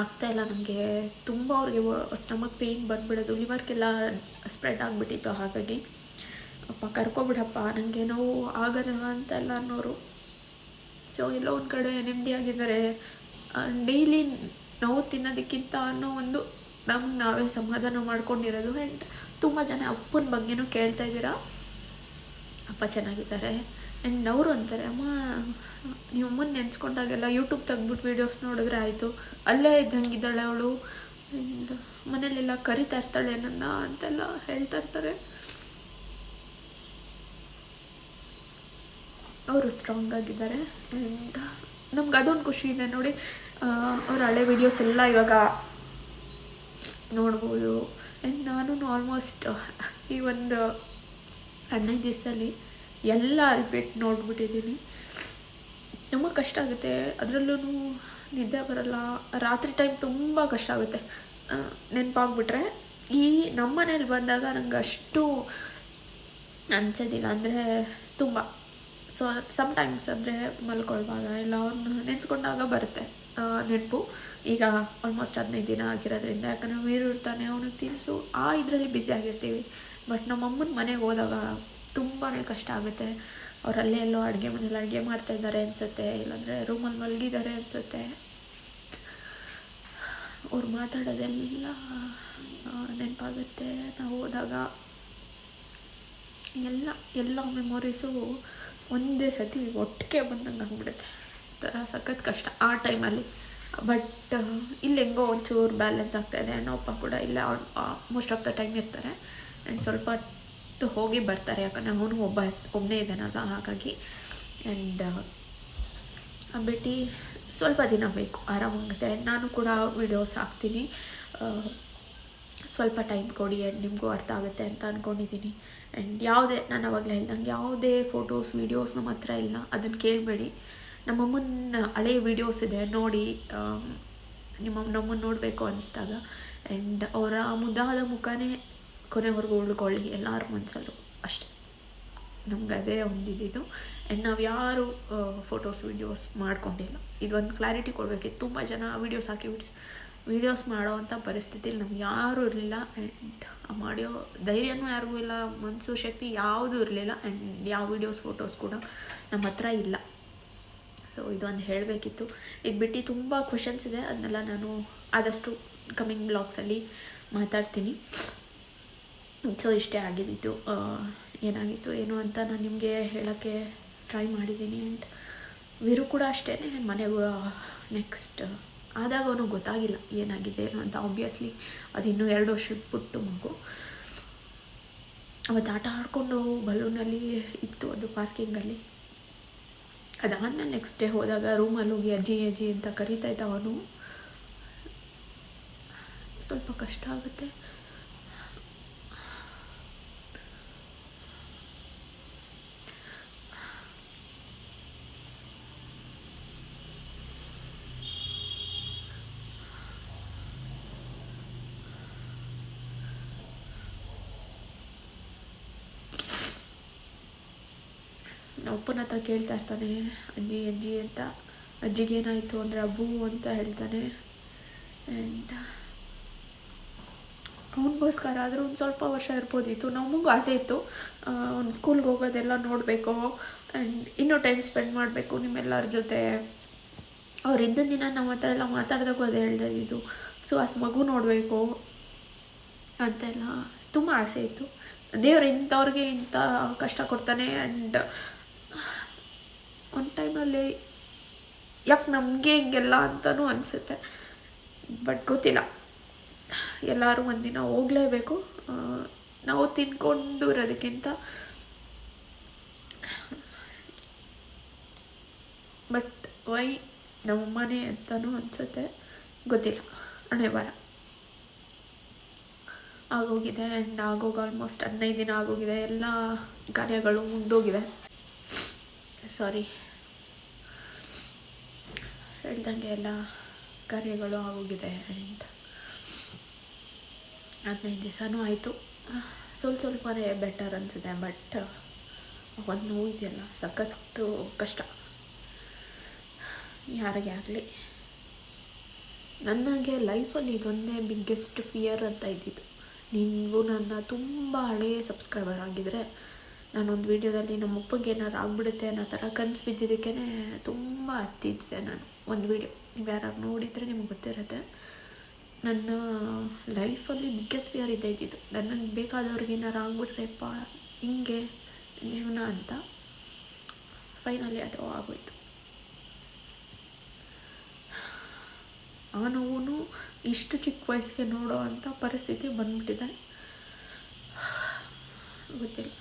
ಆಗ್ತಾಯಿಲ್ಲ ನನಗೆ ತುಂಬ ಅವ್ರಿಗೆ ಸ್ಟಮಕ್ ಪೇಯ್ನ್ ಬಂದುಬಿಡೋದು ಲಿವರ್ಗೆಲ್ಲ ಸ್ಪ್ರೆಡ್ ಆಗಿಬಿಟ್ಟಿತ್ತು ಹಾಗಾಗಿ. ಅಪ್ಪ ಕರ್ಕೊಬಿಡಪ್ಪ ನನಗೆ ನೋವು ಆಗಲ್ಲ ಅಂತೆಲ್ಲ ಅನ್ನೋರು. ಸೊ ಎಲ್ಲೋ ಒಂದು ಕಡೆ ನೆಮ್ಮದಿಯಾಗಿದ್ದಾರೆ ಡೈಲಿ ನೋವು ತಿನ್ನೋದಕ್ಕಿಂತ ಅನ್ನೋ ಒಂದು ನಮ್ಗೆ ನಾವೇ ಸಮಾಧಾನ ಮಾಡ್ಕೊಂಡಿರೋದು. ಆ್ಯಂಡ್ ತುಂಬ ಜನ ಅಪ್ಪನ ಬಗ್ಗೆನೂ ಕೇಳ್ತಾ ಇದ್ದೀರಾ? ಅಪ್ಪ ಚೆನ್ನಾಗಿದ್ದಾರೆ. ಆ್ಯಂಡ್ ಅವರು ಅಂತಾರೆ, ಅಮ್ಮ, ನೀವು ಅಮ್ಮನ ನೆನೆಸ್ಕೊಂಡಾಗೆಲ್ಲ ಯೂಟ್ಯೂಬ್ ತೆಗ್ಬಿಟ್ಟು ವೀಡಿಯೋಸ್ ನೋಡಿದ್ರೆ ಆಯಿತು. ಅಲ್ಲೇ ಇದ್ದಂಗಿದ್ದಾಳೆ ಅವಳು. ಆ್ಯಂಡ್ ಮನೇಲೆಲ್ಲ ಕರಿತಾ ಇರ್ತಾಳೆ ನನ್ನ ಅಂತೆಲ್ಲ ಹೇಳ್ತಾ ಇರ್ತಾರೆ. ಅವರು ಸ್ಟ್ರಾಂಗ್ ಆಗಿದ್ದಾರೆ. ಆ್ಯಂಡ್ ನಮ್ಗೆ ಅದೊಂದು ಖುಷಿ ಇದೆ. ನೋಡಿ ಅವ್ರ ಹಳೆ ವೀಡಿಯೋಸ್ ಎಲ್ಲ ಇವಾಗ ನೋಡ್ಬೋದು. ಆ್ಯಂಡ್ ನಾನು ಆಲ್ಮೋಸ್ಟ್ ಈ ಒಂದು ಹದಿನೈದು ದಿವಸದಲ್ಲಿ ಎಲ್ಲ ರಿಪೀಟ್ ನೋಡ್ಬಿಟ್ಟಿದ್ದೀನಿ. ತುಂಬ ಕಷ್ಟ ಆಗುತ್ತೆ. ಅದರಲ್ಲೂ ನಿದ್ದೆ ಬರಲ್ಲ. ರಾತ್ರಿ ಟೈಮ್ ತುಂಬ ಕಷ್ಟ ಆಗುತ್ತೆ. ನೆನಪಾಗ್ಬಿಟ್ರೆ ಈ ನಮ್ಮ ಮನೇಲಿ ಬಂದಾಗ ನನಗೆ ಅಷ್ಟು ಅನ್ಸೋದಿಲ್ಲ. ಅಂದರೆ ತುಂಬ ಸೊ ಸಮ್ಟೈಮ್ಸ್ ಅಂದರೆ ಮಲ್ಕೊಳ್ಳುವಾಗ ಇಲ್ಲ ಅವ್ರನ್ನ ನೆನೆಸ್ಕೊಂಡಾಗ ಬರುತ್ತೆ ನೆನಪು. ಈಗ ಆಲ್ಮೋಸ್ಟ್ ಹದಿನೈದು ದಿನ ಆಗಿರೋದ್ರಿಂದ ಯಾಕಂದರೆ ವೀರು ಇರ್ತಾನೆ ಅವನಿಗೆ ತಿನ್ನಿಸು ಆ ಇದರಲ್ಲಿ ಬ್ಯುಸಿ ಆಗಿರ್ತೀವಿ. ಬಟ್ ನಮ್ಮ ಅಮ್ಮನ ಮನೆಗೆ ಹೋದಾಗ ತುಂಬಾ ಕಷ್ಟ ಆಗುತ್ತೆ. ಅವ್ರು ಅಲ್ಲೇ ಎಲ್ಲೋ ಅಡುಗೆ ಮನೇಲಿ ಅಡುಗೆ ಮಾಡ್ತಾ ಇದ್ದಾರೆ ಅನಿಸುತ್ತೆ, ಇಲ್ಲಾಂದರೆ ರೂಮಲ್ಲಿ ಮಲಗಿದ್ದಾರೆ ಅನಿಸುತ್ತೆ. ಅವ್ರು ಮಾತಾಡೋದೆಲ್ಲ ನೆನಪಾಗುತ್ತೆ. ನಾವು ಹೋದಾಗ ಎಲ್ಲ ಎಲ್ಲ ಮೆಮೊರೀಸು ಒಂದೇ ಸತಿ ಒಟ್ಟಿಗೆ ಬಂದಂಗೆ ಆಗ್ಬಿಡುತ್ತೆ. ಥರ ಸಖತ್ ಕಷ್ಟ ಆ ಟೈಮಲ್ಲಿ. ಬಟ್ ಇಲ್ಲಿ ಹೆಂಗೋ ಒಂಚೂರು ಬ್ಯಾಲೆನ್ಸ್ ಆಗ್ತಾಯಿದೆ ಅಪ್ಪ ಕೂಡ ಇಲ್ಲ ಮೋಸ್ಟ್ ಆಫ್ ದ ಟೈಮ್ ಇರ್ತಾರೆ. ಆ್ಯಂಡ್ ಸ್ವಲ್ಪ ಹೊತ್ತು ಹೋಗಿ ಬರ್ತಾರೆ. ಯಾಕಂದರೆ ಅವನು ಒಬ್ಬ ಒಬ್ಬನೇ ಇದ್ದಾನಲ್ಲ ಹಾಗಾಗಿ. ಆ್ಯಂಡ್ ಭೇಟಿ ಸ್ವಲ್ಪ ದಿನ ಬೇಕು. ಆರಾಮಾಗುತ್ತೆ. ನಾನು ಕೂಡ ವೀಡಿಯೋಸ್ ಹಾಕ್ತೀನಿ. ಆ, ಸ್ವಲ್ಪ ಟೈಮ್ ಕೊಡಿ ಆ್ಯಂಡ್ ನಿಮಗೂ ಅರ್ಥ ಆಗುತ್ತೆ ಅಂತ ಅಂದ್ಕೊಂಡಿದ್ದೀನಿ ಆ್ಯಂಡ್ ಯಾವುದೇ, ನಾನು ಅವಾಗಲೇ ಹೇಳ್ದಂಗೆ ಯಾವುದೇ ಫೋಟೋಸ್ ವೀಡಿಯೋಸ್ ನಮ್ಮ ಹತ್ರ ಇಲ್ಲ. ಅದನ್ನು ಕೇಳಬೇಡಿ. ನಮ್ಮಮ್ಮನ ಹಳೆಯ ವೀಡಿಯೋಸ್ ಇದೆ, ನೋಡಿ ನಿಮ್ಮ ನಮ್ಮನ್ನು ನೋಡಬೇಕು ಅನಿಸ್ದಾಗ. ಆ್ಯಂಡ್ ಅವರ ಮುದ್ದಾದ ಮುಖನೇ ಕೊನೆವರೆಗೂ ಉಳ್ಕೊಳ್ಳಿ ಎಲ್ಲರ ಮನಸ್ಸಲ್ಲೂ ಅಷ್ಟೇ. ನಮ್ಗೆ ಅದೇ ಒಂದಿದ್ದು. ಆ್ಯಂಡ್ ನಾವು ಯಾರು ಫೋಟೋಸ್ ವೀಡಿಯೋಸ್ ಮಾಡ್ಕೊಂಡಿಲ್ಲ. ಇದೊಂದು ಕ್ಲಾರಿಟಿ ಕೊಡಬೇಕಿತ್ತು ತುಂಬ ಜನ ವೀಡಿಯೋಸ್ ಹಾಕಿ ವೀಡಿಯೋಸ್ ಮಾಡೋವಂಥ ಪರಿಸ್ಥಿತಿಲಿ ನಮ್ಗೆ ಯಾರೂ ಇರಲಿಲ್ಲ ಆ್ಯಂಡ್ ಮಾಡಿಯೋ ಧೈರ್ಯನೂ ಯಾರಿಗೂ ಇಲ್ಲ ಮನಸ್ಸು ಶಕ್ತಿ ಯಾವುದೂ ಇರಲಿಲ್ಲ ಆ್ಯಂಡ್ ಯಾವ ವೀಡಿಯೋಸ್ ಫೋಟೋಸ್ ಕೂಡ ನಮ್ಮ ಹತ್ರ ಇಲ್ಲ. ಸೊ ಇದೊಂದು ಹೇಳಬೇಕಿತ್ತು. ಇದು ಬಿಟ್ಟು ತುಂಬ ಕ್ವಶನ್ಸ್ ಇದೆ, ಅದನ್ನೆಲ್ಲ ನಾನು ಆದಷ್ಟು ಕಮ್ಮಿಂಗ್ ಬ್ಲಾಗ್ಸಲ್ಲಿ ಮಾತಾಡ್ತೀನಿ. ಸೊ ಇಷ್ಟೇ ಆಗಿದ್ದಿತ್ತು ಏನಾಗಿತ್ತು, ಏನು ಅಂತ ನಾನು ನಿಮಗೆ ಹೇಳೋಕ್ಕೆ ಟ್ರೈ ಮಾಡಿದ್ದೀನಿ ಆ್ಯಂಡ್ ವೀರು ಕೂಡ ಅಷ್ಟೇ ಮನೆಗೆ ನೆಕ್ಸ್ಟ್ ಆದಾಗ ಅವನಿಗೆ ಗೊತ್ತಾಗಿಲ್ಲ ಏನಾಗಿದೆ ಏನು ಅಂತ. ಆಬ್ವಿಯಸ್ಲಿ ಅದು ಇನ್ನೂ ಎರಡು ವರ್ಷದ ಬಿಟ್ಟು ಮಗು. ಅವತ್ತು ಆಟ ಆಡಿಕೊಂಡು ಬಲೂನಲ್ಲಿ ಇತ್ತು ಅದು ಪಾರ್ಕಿಂಗಲ್ಲಿ. ಅದಾದಮೇಲೆ ನೆಕ್ಸ್ಟ್ ಡೇ ಹೋದಾಗ ರೂಮಲ್ಲಿ ಹೋಗಿ ಅಜ್ಜಿ ಅಜ್ಜಿ ಅಂತ ಕರಿತಾ ಅವನು. ಸ್ವಲ್ಪ ಕಷ್ಟ ಆಗುತ್ತೆ. ಅಪ್ಪನ ಹತ್ರ ಕೇಳ್ತಾ ಇರ್ತಾನೆ, ಅಜ್ಜಿ ಅಜ್ಜಿ ಅಂತ. ಅಜ್ಜಿಗೆ ಏನಾಯಿತು ಅಂದರೆ ಅಬ್ಬು ಅಂತ ಹೇಳ್ತಾನೆ. ಆ್ಯಂಡ್ ಅವನಿಗೋಸ್ಕರ ಆದರೂ ಒಂದು ಸ್ವಲ್ಪ ವರ್ಷ ಇರ್ಬೋದಿತ್ತು. ನಮಗೂ ಆಸೆ ಇತ್ತು. ಅವ್ನು ಸ್ಕೂಲ್ಗೆ ಹೋಗೋದೆಲ್ಲ ನೋಡಬೇಕು. ಆ್ಯಂಡ್ ಇನ್ನೂ ಟೈಮ್ ಸ್ಪೆಂಡ್ ಮಾಡಬೇಕು ನಿಮ್ಮೆಲ್ಲರ ಜೊತೆ. ಅವ್ರು ಇದ್ದ ದಿನ ನಮ್ಮ ಹತ್ರ ಎಲ್ಲ ಮಾತಾಡಿದಾಗೂ ಅದೇ ಹೇಳ್ದಿದ್ದು ಸೊ ಅಸ್ ಮಗು ನೋಡಬೇಕು. ಅಂತೆಲ್ಲ. ತುಂಬ ಆಸೆ ಇತ್ತು. ದೇವ್ರು ಇಂಥವ್ರಿಗೆ ಇಂಥ ಕಷ್ಟ ಕೊಡ್ತಾನೆ. ಆ್ಯಂಡ್ ಟೈಮಲ್ಲಿ ಯಾಕೆ ನಮಗೆ ಹಿಂಗೆಲ್ಲ ಅಂತಲೂ ಅನಿಸುತ್ತೆ. ಬಟ್ ಗೊತ್ತಿಲ್ಲ. ಎಲ್ಲರೂ ಒಂದಿನ ಹೋಗಲೇಬೇಕು. ನಾವು ತಿನ್ಕೊಂಡು ಇರೋದಕ್ಕಿಂತ ಬಟ್ ವೈ ನಮ್ಮನೆ ಅಂತಲೂ ಅನಿಸುತ್ತೆ. ಗೊತ್ತಿಲ್ಲ. ಹಣೆ ಬರ ಆಗೋಗಿದೆ ಆ್ಯಂಡ್ ಆಗೋಗ ಆಲ್ಮೋಸ್ಟ್ ಹದಿನೈದು ದಿನ ಆಗೋಗಿದೆ. ಎಲ್ಲ ಕಾರ್ಯಗಳು ಮುಂದೋಗಿದೆ ಸಾರಿ ಹೇಳ್ದಂಗೆ ಎಲ್ಲ ಕಾರ್ಯಗಳು ಆಗೋಗಿದೆ ಅಂತ. ಹದಿನೈದು ದಿವಸನೂ ಆಯಿತು. ಸ್ವಲ್ಪ ಸ್ವಲ್ಪನೇ ಬೆಟರ್ ಅನಿಸಿದೆ ಬಟ್ ಒಂದು ನೋವು ಇದೆಯಲ್ಲ, ಸಖತ್ತು ಕಷ್ಟ. ಯಾರಿಗೆ ಆಗಲಿ. ನನಗೆ ಲೈಫಲ್ಲಿ ಇದೊಂದೇ ಬಿಗ್ಗೆಸ್ಟ್ ಫಿಯರ್ ಅಂತ ಇದ್ದಿದ್ದು. ನೀವು ನನ್ನ ತುಂಬ ಹಳೆಯ ಸಬ್ಸ್ಕ್ರೈಬರ್ ಆಗಿದ್ದರೆ ನಾನೊಂದು ವೀಡಿಯೋದಲ್ಲಿ ನಮ್ಮ ಅಪ್ಪಗೆ ಏನಾರು ಆಗ್ಬಿಡುತ್ತೆ ಅನ್ನೋ ಥರ ಕನಸು ಬಿದ್ದಿದ್ದಕ್ಕೇ ತುಂಬ ಹತ್ತಿದ್ದೆ ನಾನು. ಒಂದು ವೀಡಿಯೋ, ನೀವು ಯಾರು ನೋಡಿದರೆ ನಿಮ್ಗೆ ಗೊತ್ತಿರುತ್ತೆ. ನನ್ನ ಲೈಫಲ್ಲಿ ಬಿಗ್ಗೆಸ್ಟ್ ಫಿಯರ್ ಇದ್ದೇ ಇದ್ದಿದ್ದು. ನನಗೆ ಬೇಕಾದವ್ರಿಗೆ ಏನಾರು ಆಗ್ಬಿಟ್ರೆಪ್ಪ ಹಿಂಗೆ ಜೀವನ ಅಂತ ಫೈನಲಿ ಅದು ಆಗೋಯ್ತು. ಆ ನೋವು ಇಷ್ಟು ಚಿಕ್ಕ ವಯಸ್ಸಿಗೆ ನೋಡೋ ಅಂಥ ಪರಿಸ್ಥಿತಿ ಬಂದ್ಬಿಟ್ಟಿದೆ. ಗೊತ್ತಿಲ್ಲ.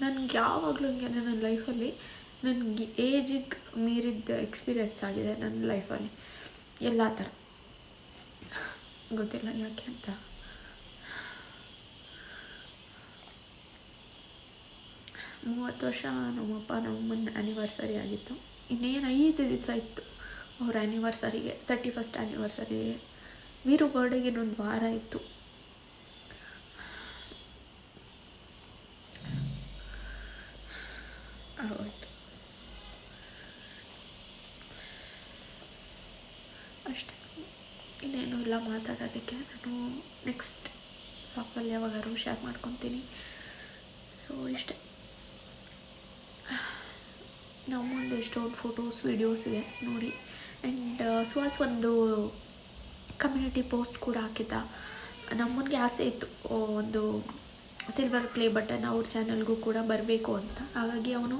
ನನಗೆ ಯಾವಾಗಲೂ ಹಿಂಗೆ ನನ್ನ ಲೈಫಲ್ಲಿ. ನನಗೆ ಏಜಿಗೆ ಮೀರಿದ್ದ ಎಕ್ಸ್ಪೀರಿಯನ್ಸ್ ಆಗಿದೆ ನನ್ನ ಲೈಫಲ್ಲಿ ಎಲ್ಲ ಥರ. ಗೊತ್ತಿಲ್ಲ ಯಾಕೆ ಅಂತ. ಮೂವತ್ತು ವರ್ಷ ನಮ್ಮಪ್ಪ ನಮ್ಮಮ್ಮನ ಆ್ಯನಿವರ್ಸರಿ ಆಗಿತ್ತು. ಇನ್ನೇನು ಐದು ದಿವಸ ಇತ್ತು. ಅವ್ರ ಆ್ಯನಿವರ್ಸರಿಗೆ ತರ್ಟಿ ಫಸ್ಟ್ ಆ್ಯನಿವರ್ಸರಿಗೆ ವೀರು ಬರ್ಡೇಗೆ ಇನ್ನೊಂದು ವಾರ ಇತ್ತು ಆಗೋಯ್ತು ಅಷ್ಟೇ ಇನ್ನೇನು ಇಲ್ಲ ಮಾತಾಡೋದಕ್ಕೆ ನಾನು ನೆಕ್ಸ್ಟ್ ಲಾಕಲ್ಲಿ ಯಾವಾಗಾದ್ರು ಶೇರ್ ಮಾಡ್ಕೊತೀನಿ. ಸೊ ಇಷ್ಟೇ. ನಮ್ಮೊಂದು ಎಷ್ಟೊಂದು ಫೋಟೋಸ್ ವೀಡಿಯೋಸ್ ಇದೆ, ನೋಡಿ. ಆ್ಯಂಡ್ ಸುಹಾಸ್ ಒಂದು ಕಮ್ಯುನಿಟಿ ಪೋಸ್ಟ್ ಕೂಡ ಹಾಕಿದ್ದ. ನಮ್ಮನಿಗೆ ಆಸೆ ಇತ್ತು ಒಂದು ಸಿಲ್ವರ್ ಪ್ಲೇ ಬಟನ್ ಅವ್ರ ಚಾನಲ್ಗೂ ಕೂಡ ಬರಬೇಕು ಅಂತ. ಹಾಗಾಗಿ ಅವನು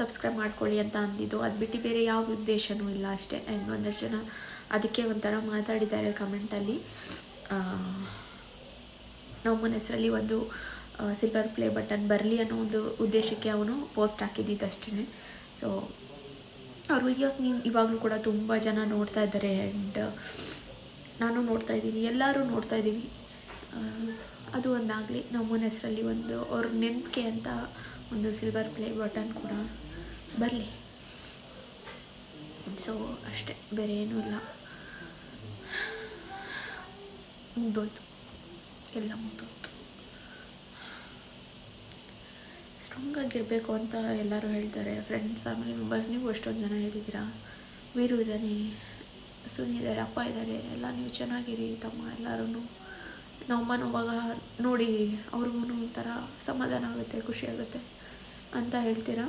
ಸಬ್ಸ್ಕ್ರೈಬ್ ಮಾಡ್ಕೊಳ್ಳಿ ಅಂತ ಅಂದಿದ್ದು. ಅದು ಬಿಟ್ಟು ಬೇರೆ ಯಾವ ಉದ್ದೇಶನೂ ಇಲ್ಲ ಅಷ್ಟೇ. ಆ್ಯಂಡ್ ಒಂದಷ್ಟು ಜನ ಅದಕ್ಕೆ ಒಂಥರ ಮಾತಾಡಿದ್ದಾರೆ ಕಮೆಂಟಲ್ಲಿ ನಮ್ಮನ ಹೆಸರಲ್ಲಿ ಒಂದು ಸಿಲ್ವರ್ ಪ್ಲೇ ಬಟನ್ ಬರಲಿ ಅನ್ನೋ ಒಂದು ಉದ್ದೇಶಕ್ಕೆ ಅವನು ಪೋಸ್ಟ್ ಹಾಕಿದ್ದಿದ್ದು ಅಷ್ಟೇ ಸೊ ಅವ್ರ ವೀಡಿಯೋಸ್ ನೀವು ಇವಾಗಲೂ ಕೂಡ ತುಂಬ ಜನ ನೋಡ್ತಾ ಇದ್ದಾರೆ ಆ್ಯಂಡ್ ನಾನು ನೋಡ್ತಾ ಇದ್ದೀನಿ, ಎಲ್ಲರೂ ನೋಡ್ತಾ ಇದ್ದೀವಿ. ಅದು ಒಂದಾಗಲಿ ನಮ್ಮನ ಹೆಸರಲ್ಲಿ ಒಂದು ಅವ್ರ ನೆನಪಿಗೆ ಅಂತ ಒಂದು ಸಿಲ್ವರ್ ಪ್ಲೇ ಬಟನ್ ಕೂಡ ಬರಲಿ. ಸೊ ಅಷ್ಟೇ, ಬೇರೆ ಏನೂ ಇಲ್ಲ. ಮುಗ್ದೋಯ್ತು. ಎಲ್ಲ ಮುಗ್ದೋಯ್ತು ಸ್ಟ್ರಾಂಗ್ ಆಗಿರಬೇಕು ಅಂತ ಎಲ್ಲರೂ ಹೇಳ್ತಾರೆ. ಫ್ರೆಂಡ್ಸ್ ಫ್ಯಾಮಿಲಿ ಮೆಂಬರ್ಸ್ ನೀವು ಎಷ್ಟೊಂದು ಜನ ಹೇಳಿದ್ದೀರಾ? ವೀರು ಇದ್ದಾನೆ ಸುನಿ ಇದ್ದಾರೆ, ಅಪ್ಪ ಇದ್ದಾರೆ, ಎಲ್ಲ ನೀವು ಚೆನ್ನಾಗಿರಿ ತಮ್ಮ ಎಲ್ಲರೂ ನಮ್ಮನ್ನು ಅವಾಗ ನೋಡಿ ಅವ್ರಿಗೂ ಒಂಥರ ಸಮಾಧಾನ ಆಗುತ್ತೆ, ಖುಷಿ ಆಗುತ್ತೆ ಅಂತ ಹೇಳ್ತೀರಾ?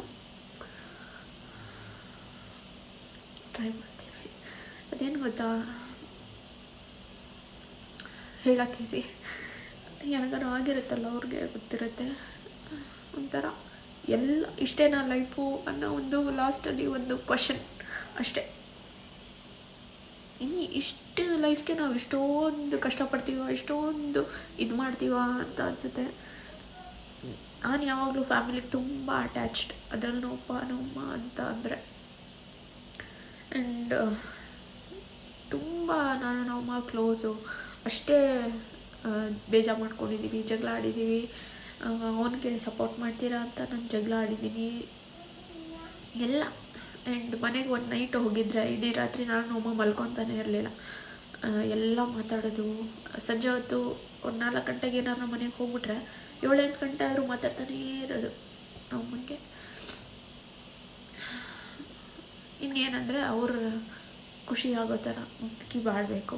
ಟ್ರೈ ಮಾಡ್ತೀವಿ. ಅದೇನು ಗೊತ್ತಾ? ಹೇಳಕ್ಕೆ ಯಾರಿಗಾರು ಆಗಿರುತ್ತಲ್ಲ ಅವ್ರಿಗೆ ಗೊತ್ತಿರುತ್ತೆ. ಒಂಥರ ಎಲ್ಲ ಇಷ್ಟೇನಾ ಲೈಫು ಅನ್ನೋ ಒಂದು ಲಾಸ್ಟಲ್ಲಿ ಒಂದು ಕ್ವಶನ್ ಅಷ್ಟೇ. ಈ ಇಷ್ಟು ಲೈಫ್ಗೆ ನಾವು ಇಷ್ಟೊಂದು ಕಷ್ಟಪಡ್ತೀವ, ಇಷ್ಟೊಂದು ಇದು ಮಾಡ್ತೀವ ಅಂತ ಅನಿಸುತ್ತೆ. ನಾನು ಯಾವಾಗಲೂ ಫ್ಯಾಮಿಲಿಗೆ ತುಂಬ ಅಟ್ಯಾಚ್ಡ್ ಅದರಲ್ಲಿ ನಮ್ಮಪ್ಪ ನಮ್ಮ ಅಂತ ಅಂದರೆ. ಆ್ಯಂಡ್ ತುಂಬ ನಾನು ನಮ್ಮಮ್ಮ ಕ್ಲೋಸು ಅಷ್ಟೇ ಬೇಜಾರು ಮಾಡ್ಕೊಂಡಿದ್ದೀವಿ ಜಗಳ ಆಡಿದ್ದೀವಿ ಅವನಿಗೆ ಸಪೋರ್ಟ್ ಮಾಡ್ತೀರಾ ಅಂತ ನಾನು ಜಗಳ ಆಡಿದ್ದೀನಿ ಎಲ್ಲ. ಆ್ಯಂಡ್ ಮನೆಗೆ ಒಂದು ನೈಟ್ ಹೋಗಿದ್ರೆ ಇಡೀ ರಾತ್ರಿ ನಾನು, ಅಮ್ಮ ಮಲ್ಕೊತಾನೆ ಇರಲಿಲ್ಲ. ಎಲ್ಲ ಮಾತಾಡೋದು. ಸಂಜೆ ಹೊತ್ತು ಒಂದು ನಾಲ್ಕು ಗಂಟೆಗೆ ಏನಾರು ಮನೆಗೆ ಹೋಗ್ಬಿಟ್ರೆ ಏಳೆಂಟು ಗಂಟೆ ಆದರೂ ಮಾತಾಡ್ತಾನೇ ಇರೋದು ನಮ್ಮನಿಗೆ ಇನ್ನೇನಂದರೆ ಅವ್ರ ಖುಷಿ ಆಗೋ ಥರ ಮುದುಕಿ ಬಾಡಬೇಕು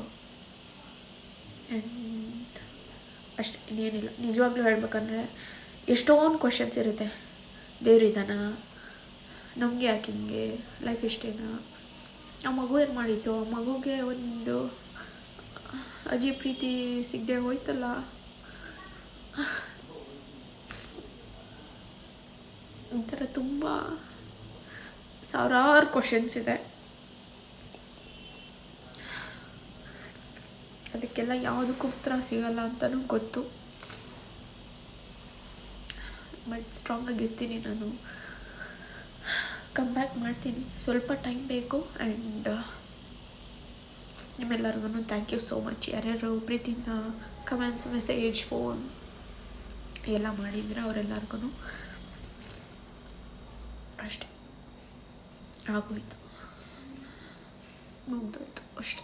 ಆ್ಯಂಡ್ ಅಷ್ಟೇ ಇನ್ನೇನಿಲ್ಲ ನಿಜವಾಗ್ಲೂ ಹೇಳ್ಬೇಕಂದ್ರೆ, ಎಷ್ಟೊಂದು ಕ್ವಶನ್ಸ್ ಇರುತ್ತೆ. ದೇವ್ರಿದ್ದಾನ ನಮಗೆ ಯಾಕೆ ಹಿಂಗೆ? ಲೈಫ್ ಇಷ್ಟೇನಾ ಆ ಮಗು ಏನು ಮಾಡಿತ್ತು ಆ ಮಗುಗೆ ಒಂದು ಅಜಿ ಪ್ರೀತಿ ಸಿಗದೆ ಹೋಯ್ತಲ್ಲ. ಒಂಥರ ತುಂಬ ಸಾವಿರಾರು ಕ್ವಶನ್ಸ್ ಇದೆ. ಅದಕ್ಕೆಲ್ಲ ಯಾವುದಕ್ಕೂ ಉತ್ತರ ಸಿಗಲ್ಲ ಅಂತಲೂ ಗೊತ್ತು. ಬಟ್ ಸ್ಟ್ರಾಂಗಾಗಿ ಆಗಿರ್ತೀನಿ ನಾನು. ಕಮ್ ಬ್ಯಾಕ್ ಮಾಡ್ತೀನಿ. ಸ್ವಲ್ಪ ಟೈಮ್ ಬೇಕು ಆ್ಯಂಡ್ ನಿಮ್ಮೆಲ್ಲರಿಗೂ ಥ್ಯಾಂಕ್ ಯು ಸೋ ಮಚ್ ಯಾರ್ಯಾರು ಪ್ರೀತಿಯಿಂದ ಕಮೆಂಟ್ಸ್ ಮೆಸೇಜ್ ಫೋನ್ ಎಲ್ಲ ಮಾಡಿದ್ರೆ ಅವರೆಲ್ಲರಿಗೂ ಅಷ್ಟೇ. ಆಗೋಯ್ತು. ಮುಗ್ದೋಯ್ತು ಅಷ್ಟೇ.